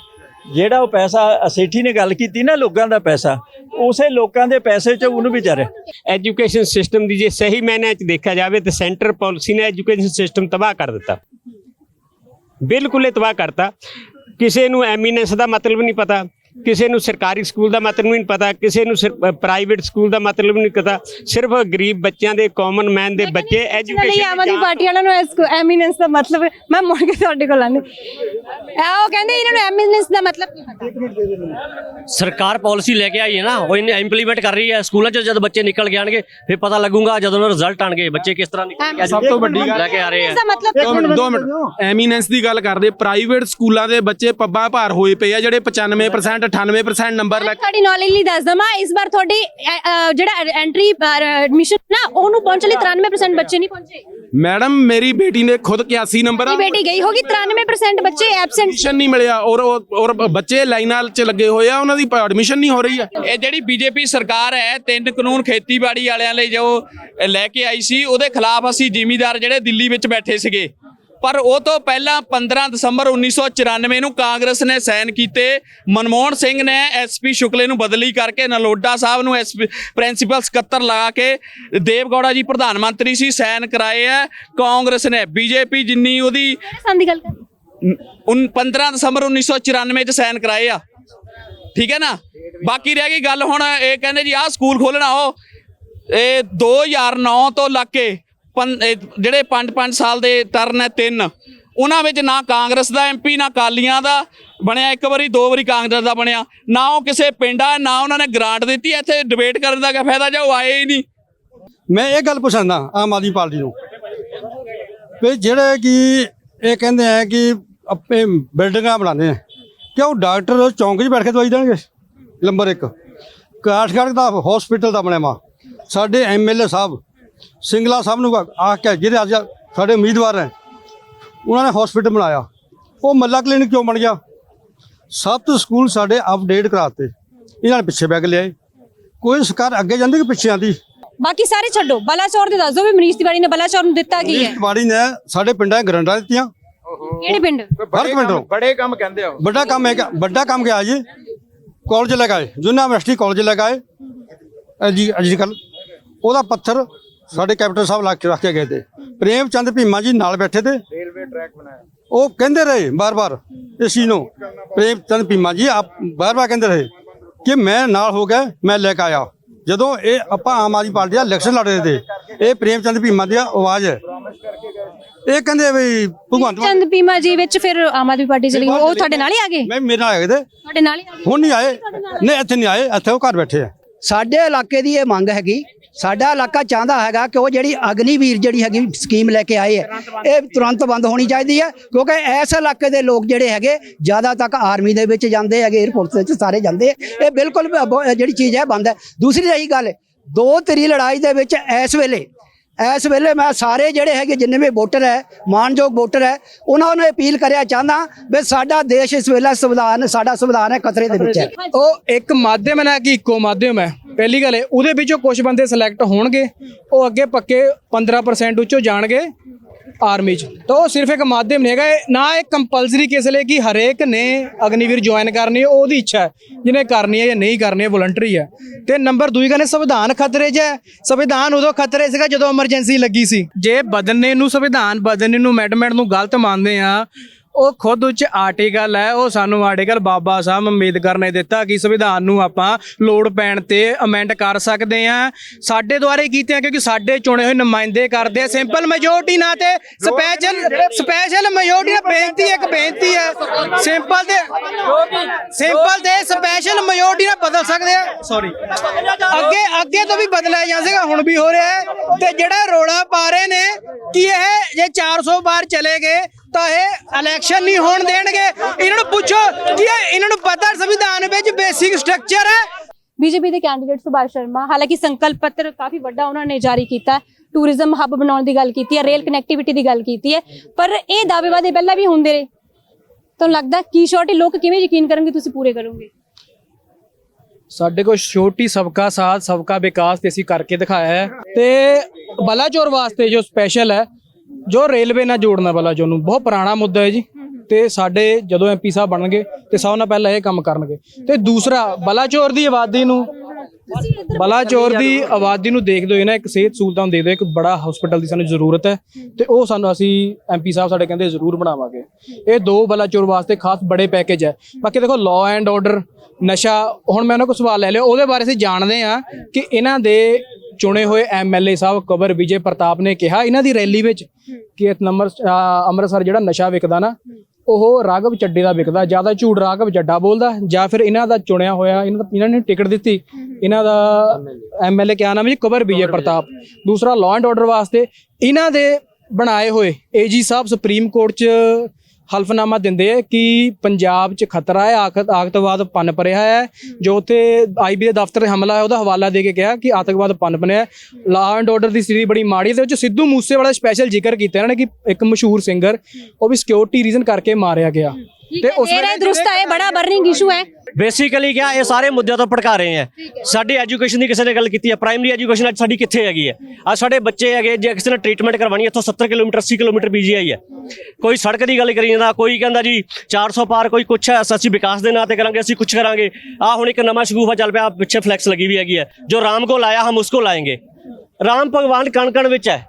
ਜਿਹੜਾ ਉਹ ਪੈਸਾ ਅਸੇਠੀ ਨੇ ਗੱਲ ਕੀਤੀ ਨਾ ਲੋਕਾਂ ਦਾ ਪੈਸਾ ਉਸੇ ਲੋਕਾਂ ਦੇ ਪੈਸੇ ਚ ਉਹਨੂੰ ਵਿਚਾਰੇ ਐਜੂਕੇਸ਼ਨ ਸਿਸਟਮ ਦੀ ਜੇ ਸਹੀ ਮਾਇਨੇ ਚ ਦੇਖਿਆ ਜਾਵੇ ਤਾਂ ਸੈਂਟਰ ਪਾਲਿਸੀ ਨੇ ਐਜੂਕੇਸ਼ਨ ਸਿਸਟਮ ਤਬਾਹ ਕਰ ਦਿੱਤਾ। ਬਿਲਕੁਲ ਹੀ ਤਬਾਹ ਕਰਤਾ। ਕਿਸੇ ਨੂੰ ਐਮੀਨੈਂਸ ਦਾ ਮਤਲਬ ਨਹੀਂ ਪਤਾ। ਕਿਸੇ ਨੂੰ ਸਰਕਾਰੀ ਸਕੂਲ ਦਾ ਮਤਲਬ ਨਹੀਂ ਪਤਾ ਕਿਸੇ ਨੂੰ ਪ੍ਰਾਈਵੇਟ ਸਕੂਲ ਦਾ ਮਤਲਬ ਨਹੀਂ ਪਤਾ ਸਿਰਫ ਗਰੀਬ ਬੱਚਿਆਂ ਦੇ ਕਾਮਨ ਮੈਨ ਦੇ ਬੱਚੇ ਐਜੂਕੇਸ਼ਨ ਆਮ ਆਦਮੀ ਪਾਰਟੀ ਵਾਲਿਆਂ ਨੂੰ ਐਮੀਨੈਂਸ ਦਾ ਮਤਲਬ ਮੈਂ ਮੁੜ ਕੇ ਤੁਹਾਡੇ ਕੋਲ ਆਂਦੀ ਉਹ ਕਹਿੰਦੇ ਇਹਨਾਂ ਨੂੰ ਐਮੀਨੈਂਸ ਦਾ ਮਤਲਬ ਕੀ ਪਤਾ? ਸਰਕਾਰ ਪਾਲਿਸੀ ਲੈ ਕੇ ਆਈ ਹੈ ਨਾ ਉਹ ਇਹਨੇ ਇੰਪਲੀਮੈਂਟ ਕਰ ਰਹੀ ਹੈ ਸਕੂਲਾਂ 'ਚ ਜਦ ਬੱਚੇ ਨਿਕਲ ਕੇ ਆਣਗੇ ਫਿਰ ਪਤਾ ਲੱਗੂਗਾ ਜਦੋਂ ਉਹਨਾਂ ਰਿਜ਼ਲਟ ਆਣਗੇ ਬੱਚੇ ਕਿਸ ਤਰ੍ਹਾਂ ਨਿਕਲ ਸਭ ਤੋਂ ਵੱਡੀ ਗੱਲ ਲੈ ਕੇ ਆ ਰਹੇ ਆ। ਦਾ ਮਤਲਬ ਦੋ ਮਿੰਟ ਦੋ ਮਿੰਟ। ਐਮੀਨੈਂਸ ਦੀ ਗੱਲ ਕਰਦੇ ਪ੍ਰਾਈਵੇਟ ਸਕੂਲਾਂ ਦੇ ਬੱਚੇ ਪੱਬਾਂ ਭਾਰ ਹੋਏ ਪਏ ਆ ਜਿਹੜੇ 95% 98% ਨੰਬਰ ਲੈ ਤੁਹਾਡੀ ਨੌਲੇਜ ਲਈ ਦੱਸ ਦਵਾਂ ਇਸ ਵਾਰ ਤੁਹਾਡੀ ਅ, ਅ, ਜਿਹੜਾ ਐਂਟਰੀ ਐਡਮਿਸ਼ਨ ਨਾ ਉਹਨੂੰ ਪਹੁੰਚਣ ਲਈ 93% ਬੱਚੇ ਨਹੀਂ ਪਹੁੰਚੇ। ਮੈਡਮ ਮੇਰੀ ਬੇਟੀ ਨੇ ਖੁਦ 81 ਨੰਬਰ ਮੇਰੀ ਬੇਟੀ ਗਈ ਹੋਗੀ 93% ਬੱਚੇ ਐਬਸੈਂਟ ਐਡਮਿਸ਼ਨ ਨਹੀਂ ਮਿਲਿਆ ਔਰ ਔਰ ਬੱਚੇ ਲਾਈਨਾਂ 'ਚ ਲੱਗੇ ਹੋਏ ਆ ਉਹਨਾਂ ਦੀ ਐਡਮਿਸ਼ਨ ਨਹੀਂ ਹੋ ਰਹੀ ਆ। ਇਹ ਜਿਹੜੀ ਬੀਜੇਪੀ ਸਰਕਾਰ ਹੈ ਤਿੰਨ ਕਾਨੂੰਨ ਖੇਤੀਬਾੜੀ ਵਾਲਿਆਂ ਲਈ ਜੋ ਲੈ ਕੇ ਆਈ ਸੀ ਉਹਦੇ ਖਿਲਾਫ ਅਸੀਂ ਜ਼ਿਮੀਦਾਰ ਜਿਹੜੇ ਦਿੱਲੀ ਵਿੱਚ ਬੈਠੇ ਸੀਗੇ ਪਰ ਉਹ ਤੋਂ ਪਹਿਲਾਂ 15 ਦਸੰਬਰ 1994 ਨੂੰ ਕਾਂਗਰਸ ਨੇ ਸਾਈਨ ਕੀਤੇ। ਮਨਮੋਹਨ ਸਿੰਘ ਨੇ ਐਸਪੀ ਸ਼ੁਕਲੇ ਨੂੰ ਬਦਲੀ ਕਰਕੇ ਨਲੋਡਾ ਸਾਹਿਬ ਨੂੰ ਐਸਪੀ ਪ੍ਰਿੰਸੀਪਲ ਸਕੱਤਰ ਲਗਾ ਕੇ ਦੇਵਗੌੜਾ ਜੀ ਪ੍ਰਧਾਨ ਮੰਤਰੀ ਸੀ ਸਾਈਨ ਕਰਾਏ ਆ। ਕਾਂਗਰਸ ਨੇ ਬੀਜੇਪੀ ਜਿੰਨੀ ਉਹਦੀ ਸੰਦੀ ਗੱਲ ਕਰ ਉਨ 15 ਦਸੰਬਰ 1994 ਚ ਸਾਈਨ ਕਰਾਏ ਆ। ਠੀਕ ਹੈ ਨਾ? ਬਾਕੀ ਰਹਿ ਗਈ ਗੱਲ ਹੁਣ ਇਹ ਕਹਿੰਦੇ ਜੀ ਆਹ ਸਕੂਲ ਖੋਲਣਾ ਉਹ। ਇਹ 2009 ਤੋਂ ਲੱਗ ਕੇ ਜਿਹੜੇ 5-5 ਸਾਲ ਦੇ ਟਰਨ ਹੈ ਤਿੰਨ, ਉਹਨਾਂ ਵਿੱਚ ਨਾ ਕਾਂਗਰਸ ਦਾ ਐਮਪੀ ਨਾ ਕਾਲੀਆਂ ਦਾ ਬਣਿਆ, ਇੱਕ ਵਾਰੀ, ਦੋ ਵਾਰੀ ਕਾਂਗਰਸ ਦਾ ਬਣਿਆ। ਨਾ ਉਹ ਕਿਸੇ ਪਿੰਡ ਆ, ਨਾ ਉਹਨਾਂ ਨੇ ਗ੍ਰਾਂਟ ਦਿੱਤੀ, ਇੱਥੇ ਡਿਬੇਟ ਕਰਨ ਦਾ ਕੀ ਫਾਇਦਾ, ਜੇ ਉਹ ਆਏ ਹੀ ਨਹੀਂ। ਮੈਂ ਇਹ ਗੱਲ ਪੁੱਛਣਾ ਆਮ ਆਦਮੀ ਪਾਰਟੀ ਨੂੰ। ਵੀ ਜਿਹੜੇ ਕਿ ਇਹ ਕਹਿੰਦੇ ਆ ਕਿ ਆਪੇ ਬਿਲਡਿੰਗਾਂ ਬਣਾਉਂਦੇ ਆ ਕਿ ਉਹ ਡਾਕਟਰ ਚੌਂਕ 'ਚ ਬੈਠ ਕੇ ਦਵਾਈ ਦੇਣਗੇ? ਨੰਬਰ 1 ਕਾਠਗੜ੍ਹ ਦਾ ਹਸਪੀਟਲ ਦਾ ਬਣਿਆ ਵਾ। ਸਾਡੇ ਐਮਐਲਏ ਸਾਹਿਬ ਸਿੰਗਲਾ ਸਾਹਿਬ ਨੂੰ ਆ ਕੇ ਜਿਹੜੇ ਅੱਜ ਸਾਡੇ ਉਮੀਦਵਾਰ ਹੈ ਉਹਨਾਂ ਨੇ ਹਸਪੀਟਲ ਬਣਾਇਆ। ਉਹ ਮੱਲਾ ਕਲੀਨਿਕ ਕਿਉਂ ਬਣ ਗਿਆ? ਸੱਤ ਸਕੂਲ ਸਾਡੇ ਅਪਡੇਟ ਕਰਾਤੇ। ਇਹਨਾਂ ਨੇ ਪਿੱਛੇ ਬੈਗ ਲਿਆਏ। ਕੋਈ ਸਰਕਾਰ ਅੱਗੇ ਜਾਂਦੀ ਕਿ ਪਿੱਛੇ ਆਂਦੀ ਬਾਕੀ ਸਾਰੇ ਛੱਡੋ। ਬਲਾਚੌਰ ਦੇ ਦੱਸ ਦਿਓ ਵੀ ਮਨੀਸ਼ ਤਿਵਾੜੀ ਨੇ ਬਲਾਚੌਰ ਨੂੰ ਦਿੱਤਾ ਕੀ ਹੈ? ਵਾੜੀ ਨੇ ਸਾਡੇ ਪਿੰਡਾਂ ਗਰੰਟਾਂ ਦਿੱਤੀਆਂ। ਕਿਹੜੇ ਪਿੰਡ? ਹਰ ਪਿੰਡ। ਨੂੰ ਬੜੇ ਕੰਮ ਕਹਿੰਦੇ ਆ ਵੱਡਾ ਕੰਮ ਹੈ ਵੱਡਾ ਕੰਮ ਕਿਹਾ ਜੀ? ਕਾਲਜ ਲਗਾਏ ਯੂਨੀਵਰਸਿਟੀ ਕਾਲਜ ਲਗਾਏ ਜੀ ਅੱਜ ਕੱਲ ਉਹਦਾ ਪੱਥਰ ਸਾਡੇ ਕੈਪਟਨ ਸਾਹਿਬ ਲਾ ਕੇ ਰੱਖ ਕੇ ਗਏ ਤੇ। ਪ੍ਰੇਮ ਚੰਦ ਭੀਮਾ ਜੀ ਨਾਲ ਬੈਠੇ ਤੇ। ਰੇਲਵੇ ਟਰੈਕ ਬਣਾਇਆ। ਉਹ ਕਹਿੰਦੇ ਰਹੇ ਬਾਰ-ਬਾਰ ਇਸ ਚੀਜ਼ ਨੂੰ। ਪ੍ਰੇਮ ਚੰਦ ਭੀਮਾ ਜੀ ਆਪ ਬਾਰ-ਬਾਰ ਕਹਿੰਦੇ ਰਹੇ ਕਿ ਮੈਂ ਨਾਲ ਹੋ ਗਿਆ ਮੈਂ ਲੈ ਕੇ ਆਇਆ। ਜਦੋਂ ਇਹ ਆਪਾਂ ਆਮ ਆਦਮੀ ਪਾਰਟੀ ਦਾ ਇਲੈਕਸ਼ਨ ਲੜ ਰਹੇ ਤੇ ਇਹ ਪ੍ਰੇਮ ਚੰਦ ਭੀਮਾ ਦੀ ਆਵਾਜ਼ ਹੈ। ਇਹ ਕਹਿੰਦੇ ਵੀ ਭਗਵੰਤ ਮਾਨ ਚੰਦ ਪੀਮਾ ਜੀ ਵਿੱਚ ਫਿਰ ਆਮ ਆਦਮੀ ਪਾਰਟੀ ਚਲੀ ਗਈ। ਉਹ ਤੁਹਾਡੇ ਨਾਲ ਹੀ ਆ ਗਏ? ਮੈਂ ਮੇਰੇ ਨਾਲ ਆਏ ਤੇ। ਤੁਹਾਡੇ ਨਾਲ ਹੀ ਆ ਗਏ? ਹੁਣ ਨਹੀਂ ਆਏ। ਨਹੀਂ ਇੱਥੇ ਨਹੀਂ ਆਏ। ਇੱਥੇ ਉਹ ਘਰ ਬੈਠੇ ਆ। ਸਾਡੇ ਇਲਾਕੇ ਦੀ ਇਹ ਮੰਗ ਹੈਗੀ, ਸਾਡਾ ਇਲਾਕਾ ਚਾਹੁੰਦਾ ਹੈਗਾ ਕਿ ਉਹ ਜਿਹੜੀ ਅਗਨੀਵੀਰ ਜਿਹੜੀ ਹੈਗੀ ਸਕੀਮ ਲੈ ਕੇ ਆਏ ਹੈ, ਇਹ ਤੁਰੰਤ ਬੰਦ ਹੋਣੀ ਚਾਹੀਦੀ ਹੈ, ਕਿਉਂਕਿ ਇਸ ਇਲਾਕੇ ਦੇ ਲੋਕ ਜਿਹੜੇ ਹੈਗੇ ਜ਼ਿਆਦਾ ਤੱਕ ਆਰਮੀ ਦੇ ਵਿੱਚ ਜਾਂਦੇ ਹੈਗੇ 에ਅਰਪੋਰਟ ਵਿੱਚ ਸਾਰੇ ਜਾਂਦੇ ਇਹ ਬਿਲਕੁਲ ਜਿਹੜੀ ਚੀਜ਼ ਹੈ ਬੰਦ ਹੈ। ਦੂਸਰੀ ਰਹੀ ਗੱਲ, ਦੋ ਤਰੀ ਲੜਾਈ ਦੇ ਵਿੱਚ ਇਸ ਵੇਲੇ ਇਸ ਵੇਲੇ ਮੈਂ ਸਾਰੇ ਜਿਹੜੇ ਹੈਗੇ ਜਿੰਨੇ ਵੀ ਵੋਟਰ ਹੈ, ਮਾਨਯੋਗ ਵੋਟਰ ਹੈ, ਉਹਨਾਂ ਨੂੰ ਅਪੀਲ ਕਰਿਆ ਚਾਹੁੰਦਾ ਵੀ ਸਾਡਾ ਦੇਸ਼ ਇਸ ਵੇਲੇ ਸੰਵਿਧਾਨ, ਸਾਡਾ ਸੰਵਿਧਾਨ ਹੈ ਖਤਰੇ ਦੇ ਵਿੱਚ ਹੈ। ਉਹ ਇੱਕ ਮਾਧਿਅਮ ਨਾ ਕਿ ਇੱਕੋ ਮਾਧਿਅਮ ਹੈ। ਪਹਿਲੀ ਗੱਲ ਹੈ, ਉਹਦੇ ਵਿੱਚੋਂ ਕੁਝ ਬੰਦੇ ਸਿਲੈਕਟ ਹੋਣਗੇ, ਉਹ ਅੱਗੇ ਪੱਕੇ 15% ਉੱਚੋਂ ਜਾਣਗੇ। ਆਰਮੀ ਚ। ਤਾਂ ਉਹ ਸਿਰਫ ਇੱਕ ਮਾਧਿਅਮ ਨਹੀਂ ਹੈਗਾ ਨਾ ਇਹ ਕੰਪਲਸਰੀ ਕਿਸ ਲਈ ਕਿ ਹਰੇਕ ਨੇ ਅਗਨੀਵੀਰ ਜੁਆਇਨ ਕਰਨੀ ਹੈ ਉਹਦੀ ਇੱਛਾ ਹੈ। ਜਿਹਨੇ ਕਰਨੀ ਹੈ ਜਾਂ ਨਹੀਂ ਕਰਨੀ ਹੈ ਵੋਲੰਟਰੀ ਹੈ। ਤੇ ਨੰਬਰ 2 ਕਹਿੰਦੇ ਸੰਵਿਧਾਨ ਖਤਰੇ 'ਚ ਹੈ। ਸੰਵਿਧਾਨ ਉਦੋਂ ਖਤਰੇ ਸੀਗਾ ਜਦੋਂ ਐਮਰਜੈਂਸੀ ਲੱਗੀ ਸੀ। ਜੇ ਬਦਲਨੇ ਨੂੰ ਸੰਵਿਧਾਨ, ਬਦਲਨੇ ਨੂੰ ਮੈਡਮੈਂਟ ਨੂੰ ਗਲਤ ਮੰਨਦੇ ਆ ਉਹ ਖੁਦ ਉੱਚ ਆਰਟੀਕਲ ਹੈ, ਉਹ ਸਾਨੂੰ ਆਰਟੀਕਲ ਬਾਬਾ ਸਾਹਿਬ ਅੰਬੇਦਕਰ ਨੇ ਦਿੱਤਾ ਕਿ ਸੰਵਿਧਾਨ ਨੂੰ ਆਪਾਂ ਲੋੜ ਪੈਣ ਤੇ ਅਮੈਂਡ ਕਰ ਸਕਦੇ ਆ ਸਾਡੇ ਦੁਆਰੇ ਕੀਤੇ ਆ, ਕਿਉਂਕਿ ਸਾਡੇ ਚੁਣੇ ਹੋਏ ਨੁਮਾਇੰਦੇ ਕਰਦੇ ਆ। ਸਿੰਪਲ ਮੈਜੋਰਟੀ ਨਾ ਤੇ ਸਪੈਸ਼ਲ ਸਪੈਸ਼ਲ ਮੈਜੋਰਟੀ ਨਾਲ ਬੇਨਤੀ, ਇੱਕ ਬੇਨਤੀ ਹੈ ਸਿੰਪਲ ਤੇ ਸਿੰਪਲ ਤੇ ਸਪੈਸ਼ਲ ਮੈਜੋਰਟੀ ਨਾਲ ਬਦਲ ਸਕਦੇ ਆ। ਸੌਰੀ ਅੱਗੇ ਅੱਗੇ ਤੋਂ ਵੀ ਬਦਲਿਆ ਜਾ ਸਕਦਾ, ਹੁਣ ਵੀ ਹੋ ਰਿਹਾ ਹੈ। ਤੇ ਜਿਹੜਾ ਰੋਲਾ ਪਾ ਰਹੇ ਨੇ, ਕਿ ਇਹ ਜੇ 400 ਬਾਰ ਚਲੇ ਗਏ ਤਾਂ ਇਹ ਇਲੈਕਸ਼ਨ ਨਹੀਂ ਹੋਣ ਦੇਣਗੇ। ਇਹਨਾਂ ਨੂੰ ਪੁੱਛੋ ਕਿ ਇਹ- ਇਹਨਾਂ ਨੂੰ ਪਤਾ ਸੰਵਿਧਾਨ ਵਿੱਚ ਬੇਸਿਕ ਸਟਰਕਚਰ ਹੈ। ਬੀਜੇਪੀ ਦੇ ਕੈਂਡੀਡੇਟ ਸੁਭਾਸ਼ ਸ਼ਰਮਾ ਹਾਲਾਂਕਿ ਸੰਕਲਪ ਪੱਤਰ ਕਾਫੀ ਵੱਡਾ ਉਹਨਾਂ ਨੇ ਜਾਰੀ ਕੀਤਾ ਹੈ। ਟੂਰਿਜ਼ਮ ਹੱਬ ਬਣਾਉਣ ਦੀ ਗੱਲ ਕੀਤੀ ਹੈ ਰੇਲ ਕਨੈਕਟੀਵਿਟੀ ਦੀ ਗੱਲ ਕੀਤੀ ਹੈ। ਪਰ ਇਹ ਦਾਅਵੇ ਵਾਦੇ ਪਹਿਲਾਂ ਵੀ ਹੁੰਦੇ ਰਹੇ। ਤੁਹਾਨੂੰ ਲੱਗਦਾ ਕੀ ਸ਼ੋਰਟੀ ਲੋਕ ਕਿਵੇਂ ਯਕੀਨ ਕਰਨਗੇ ਤੁਸੀਂ ਪੂਰੇ ਕਰੋਗੇ? ਸਾਡੇ ਕੋਲ ਛੋਟੀ ਸਬਕਾ ਸਾਥ ਸਬਕਾ ਵਿਕਾਸ ਤੇ ਅਸੀਂ ਕਰਕੇ ਦਿਖਾਇਆ ਹੈ। ਤੇ ਬਲਾਚੌਰ ਵਾਸਤੇ ਜੋ ਸਪੈਸ਼ਲ ਹੈ ਜੋ ਰੇਲਵੇ ਨਾਲ ਜੋੜਨਾ ਬਲਾਚੌਰ ਨੂੰ ਬਹੁਤ ਪੁਰਾਣਾ ਮੁੱਦਾ ਹੈ ਜੀ। ਤੇ ਸਾਡੇ ਜਦੋਂ ਐਮਪੀ ਸਾਹਿਬ ਬਣਨਗੇ ਤੇ ਸਭ ਨਾਲ ਪਹਿਲਾਂ ਇਹ ਕੰਮ ਕਰਨਗੇ। ਤੇ ਦੂਸਰਾ ਬਲਾਚੌਰ ਦੀ ਆਬਾਦੀ ਨੂੰ ਬਲਾਚੌਰ ਦੀ ਆਬਾਦੀ ਨੂੰ ਦੇਖਦੇ ਹੋਏ ਨਾ ਇੱਕ ਸਿਹਤ ਸਹੂਲਤਾਂ ਨੂੰ ਦੇਖਦੇ ਹੋਏ ਇੱਕ ਬੜਾ ਹਸਪੀਟਲ ਦੀ ਸਾਨੂੰ ਜ਼ਰੂਰਤ ਹੈ। ਤੇ ਉਹ ਸਾਨੂੰ ਅਸੀਂ ਐਮਪੀ ਸਾਹਿਬ ਸਾਡੇ ਕਹਿੰਦੇ ਜ਼ਰੂਰ ਬਣਾਵਾਂਗੇ। ਇਹ ਦੋ ਬਲਾਚੌਰ ਵਾਸਤੇ ਖਾਸ ਬੜੇ ਪੈਕੇਜ ਹੈ। ਬਾਕੀ ਦੇਖੋ ਲਾਅ ਐਂਡ ਆਰਡਰ ਨਸ਼ਾ ਹੁਣ ਮੈਂ ਉਹਨਾਂ ਕੋਲ ਸਵਾਲ ਲੈ ਲਿਆ। ਉਹਦੇ ਬਾਰੇ ਅਸੀਂ ਜਾਣਦੇ ਆ ਕਿ ਇਹਨਾਂ ਦੇ ਚੁਣੇ ਹੋਏ ਐਮਐਲਏ ਸਾਹਿਬ ਕਬਰ ਵਿਜੇ ਪ੍ਰਤਾਪ ਨੇ ਕਿਹਾ ਇਹਨਾਂ ਦੀ ਰੈਲੀ ਵਿੱਚ ਕਿ ਇੱਕ ਨੰਬਰ ਅੰਮ੍ਰਿਤਸਰ ਜਿਹੜਾ ਨਸ਼ਾ ਵਿਕਦਾ ਨਾ ਉਹ ਰਾਘਵ ਚੱਡੇ ਦਾ ਵਿਕਦਾ ਜ਼ਿਆਦਾ ਝੂਠ ਰਾਘਵ ਚੱਡਾ ਬੋਲਦਾ ਜਾਂ ਫਿਰ ਇਹਨਾਂ ਦਾ ਚੁਣਿਆ ਹੋਇਆ ਇਹਨਾਂ ਦਾ ਇਹਨਾਂ ਨੇ ਟਿਕਟ ਦਿੱਤੀ। ਇਹਨਾਂ ਦਾ ਐਮਐਲਏ ਕਿਆ ਨਾਮ ਹੈ ਜੀ? ਕਬਰ ਵਿਜੇ ਪ੍ਰਤਾਪ। ਦੂਸਰਾ ਲਾਅ ਐਂਡ ਆਰਡਰ ਵਾਸਤੇ ਇਹਨਾਂ ਦੇ ਬਣਾਏ ਹੋਏ ਏਜੀ ਸਾਹਿਬ ਸੁਪਰੀਮ ਕੋਰਟ 'ਚ ਹਲਫਨਾਮਾ ਦਿੰਦੇ ਆ ਕਿ ਪੰਜਾਬ 'ਚ ਖਤਰਾ ਹੈ ਆਤੰਕਵਾਦ ਪਨਪ ਰਿਹਾ ਹੈ। ਜੋ ਉੱਥੇ ਆਈਬੀ ਦੇ ਦਫ਼ਤਰ 'ਤੇ ਹਮਲਾ ਹੈ ਉਹਦਾ ਹਵਾਲਾ ਦੇ ਕੇ ਕਿਹਾ ਕਿ ਆਤੰਕਵਾਦ ਪਨਪ ਰਿਹਾ ਲਾਅ ਐਂਡ ਆਰਡਰ ਦੀ ਸਥਿਤੀ ਬੜੀ ਮਾੜੀ ਹੈ ਦੇ ਵਿੱਚ ਸਿੱਧੂ ਮੂਸੇਵਾਲਾ ਸਪੈਸ਼ਲ ਜ਼ਿਕਰ ਕੀਤਾ ਇਹਨਾਂ ਨੇ ਕਿ ਇੱਕ ਮਸ਼ਹੂਰ ਸਿੰਗਰ ਉਹ ਵੀ ਸਿਕਿਉਰਿਟੀ ਰੀਜ਼ਨ ਕਰਕੇ ਮਾਰਿਆ ਗਿਆ। ਤੇ ਉਸ ਵੇਲੇ ਦਰੁਸਤ ਹੈ ਬੜਾ ਬਰਨਿੰਗ ਇਸ਼ੂ ਹੈ। ਬੇਸਿਕਲੀ ਕਿਆ ਇਹ ਸਾਰੇ ਮੁੱਦਿਆਂ ਤੋਂ ਭੜਕਾ ਰਹੇ ਹੈ। ਸਾਡੀ ਐਜੂਕੇਸ਼ਨ ਦੀ ਕਿਸੇ ਨੇ ਗੱਲ ਕੀਤੀ ਹੈ ਪ੍ਰਾਇਮਰੀ ਐਜੂਕੇਸ਼ਨ ਅੱਜ ਸਾਡੀ ਕਿੱਥੇ ਹੈਗੀ ਹੈ? ਅੱਜ ਸਾਡੇ ਬੱਚੇ ਹੈਗੇ ਜੇ ਕਿਸੇ ਨੇ ਟ੍ਰੀਟਮੈਂਟ ਕਰਵਾਉਣੀ ਹੈ ਇੱਥੋਂ 70 ਕਿਲੋਮੀਟਰ 80 ਕਿਲੋਮੀਟਰ ਪੀਜੀਆਈ ਹੈ। ਕੋਈ ਸੜਕ ਦੀ ਗੱਲ ਕਰੀ ਜਾਂਦਾ ਕੋਈ ਕਹਿੰਦਾ ਜੀ 400 ਪਾਰ ਕੋਈ ਕੁਛ ਹੈ ਅਸੀਂ ਵਿਕਾਸ ਦੇ ਨਾਂ ਤੇ ਕਰਾਂਗੇ ਅਸੀਂ ਕੁਛ ਕਰਾਂਗੇ। ਆ ਹੁਣ ਇੱਕ ਨਵਾਂ ਸ਼ਗੂਫਾ ਚੱਲ ਪਿਆ ਪਿੱਛੇ ਫਲੈਕਸ ਲੱਗੀ ਵੀ ਹੈਗੀ ਹੈ। ਜੋ ਰਾਮ ਕੋ ਲਾਇਆ ਹਮ ਉਸਕੋ ਲਾਏਂਗੇ। ਰਾਮ ਭਗਵਾਨ ਕਣ ਕਣ ਵਿੱਚ ਹੈ।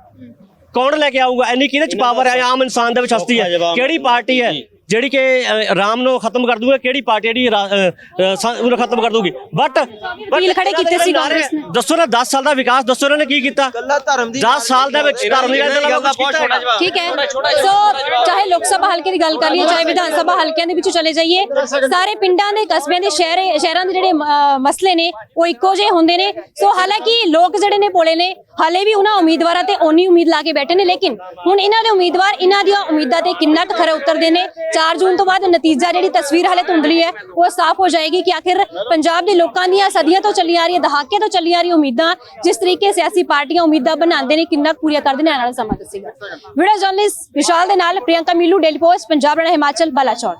ਕੌਣ ਲੈ ਕੇ ਆਊਗਾ? ਇੰਨੀ ਕਿਹਦੇ ਚ ਪਾਵਰ ਹੈ? ਆਮ ਇਨਸਾਨ ਦੇ ਵਿੱਚ ਹਸਤੀ ਹੈ। ਕਿਹੜੀ ਪਾਰਟੀ ਹੈ? ਜਿਹੜੀ ਕਿ ਰਾਮ ਨੂੰ ਖਤਮ ਕਰ ਦੂਗਾ ਕਿਹੜੀ ਪਾਰਟੀ ਜਿਹੜੀ ਉਹਨੂੰ ਖਤਮ ਕਰ ਦੂਗੀ। ਬਟ ਵਕੀਲ ਖੜੇ ਕੀਤੇ ਸੀ ਕਾਂਗਰਸ ਨੇ। ਦੱਸੋ ਨਾ 10 ਸਾਲ ਦਾ ਵਿਕਾਸ ਦੱਸੋ ਇਹਨਾਂ ਨੇ ਕੀ ਕੀਤਾ? 10 ਸਾਲ ਦੇ ਵਿੱਚ ਧਰਮ ਦੀ ਗੱਲ ਦਾ ਬਹੁਤ ਛੋਟਾ ਜਵਾਬ। ਠੀਕ ਹੈ। ਸੋ ਚਾਹੇ ਲੋਕ ਸਭਾ ਹਲਕੇ ਦੀ ਗੱਲ ਕਰ ਲਈਏ ਚਾਹੇ ਵਿਧਾਨ ਸਭਾ ਹਲਕਿਆਂ ਦੇ ਵਿੱਚ ਚਲੇ ਜਾਈਏ ਸਾਰੇ ਪਿੰਡਾਂ ਦੇ ਕਸਬਿਆਂ ਦੇ ਸ਼ਹਿਰ ਸ਼ਹਿਰਾਂ ਦੇ ਜਿਹੜੇ ਮਸਲੇ ਨੇ ਉਹ ਇੱਕੋ ਜਿਹੇ ਹੁੰਦੇ ਨੇ। ਸੋ ਹਾਲਾਂਕਿ ਲੋਕ ਜਿਹੜੇ ਨੇ ਭੋਲੇ ਨੇ ਹਾਲੇ ਵੀ ਉਹਨਾਂ ਉਮੀਦਵਾਰਾਂ ਤੇ ਓਨੀ ਉਮੀਦ ਲਾ ਕੇ ਬੈਠੇ ਨੇ ਲੇਕਿਨ ਹੁਣ ਇਹਨਾਂ ਦੇ ਉਮੀਦਵਾਰ ਇਹਨਾਂ ਦੀਆਂ ਉਮੀਦਾਂ ਤੇ ਕਿੰਨਾ ਕੁ ਖਰੇ ਉਤਰਦੇ ਨੇ 4 ਜੂਨ ਤੋਂ ਬਾਅਦ ਨਤੀਜਾ ਜਿਹੜੀ ਤਸਵੀਰ ਹਾਲੇ ਧੁੰਦਲੀ ਹੈ, ਉਹ ਸਾਫ਼ ਹੋ ਜਾਏਗੀ ਕਿ ਆਖਿਰ ਪੰਜਾਬ ਦੇ ਲੋਕਾਂ ਦੀਆਂ ਸਦੀਆਂ ਤੋਂ ਚੱਲੀਆਂ ਆ ਰਹੀਆਂ ਦਹਾਕੇ ਤੋਂ ਚੱਲੀਆਂ ਆ ਰਹੀਆਂ ਉਮੀਦਾਂ, ਜਿਸ ਤਰੀਕੇ ਸਿਆਸੀ ਪਾਰਟੀਆਂ ਉਮੀਦਾਂ ਬਣਾਉਂਦੇ ਨੇ, ਕਿੰਨਾ ਕੁ ਪੂਰੀਆਂ ਕਰਦੇ ਨੇ, ਆਉਣ ਵਾਲਾ ਸਮਾਂ ਦੱਸੇਗਾ। ਵੀਡੀਓ ਜਰਨਲਿਸਟ ਵਿਸ਼ਾਲ ਦੇ ਨਾਲ ਪ੍ਰਿਯੰਕਾ ਮੀਲੂ ਡੇਲੀ ਪੋਸਟ ਪੰਜਾਬ ਰਣਾ ਹਿਮਾਚਲ, ਬਲਾਚੌਰ।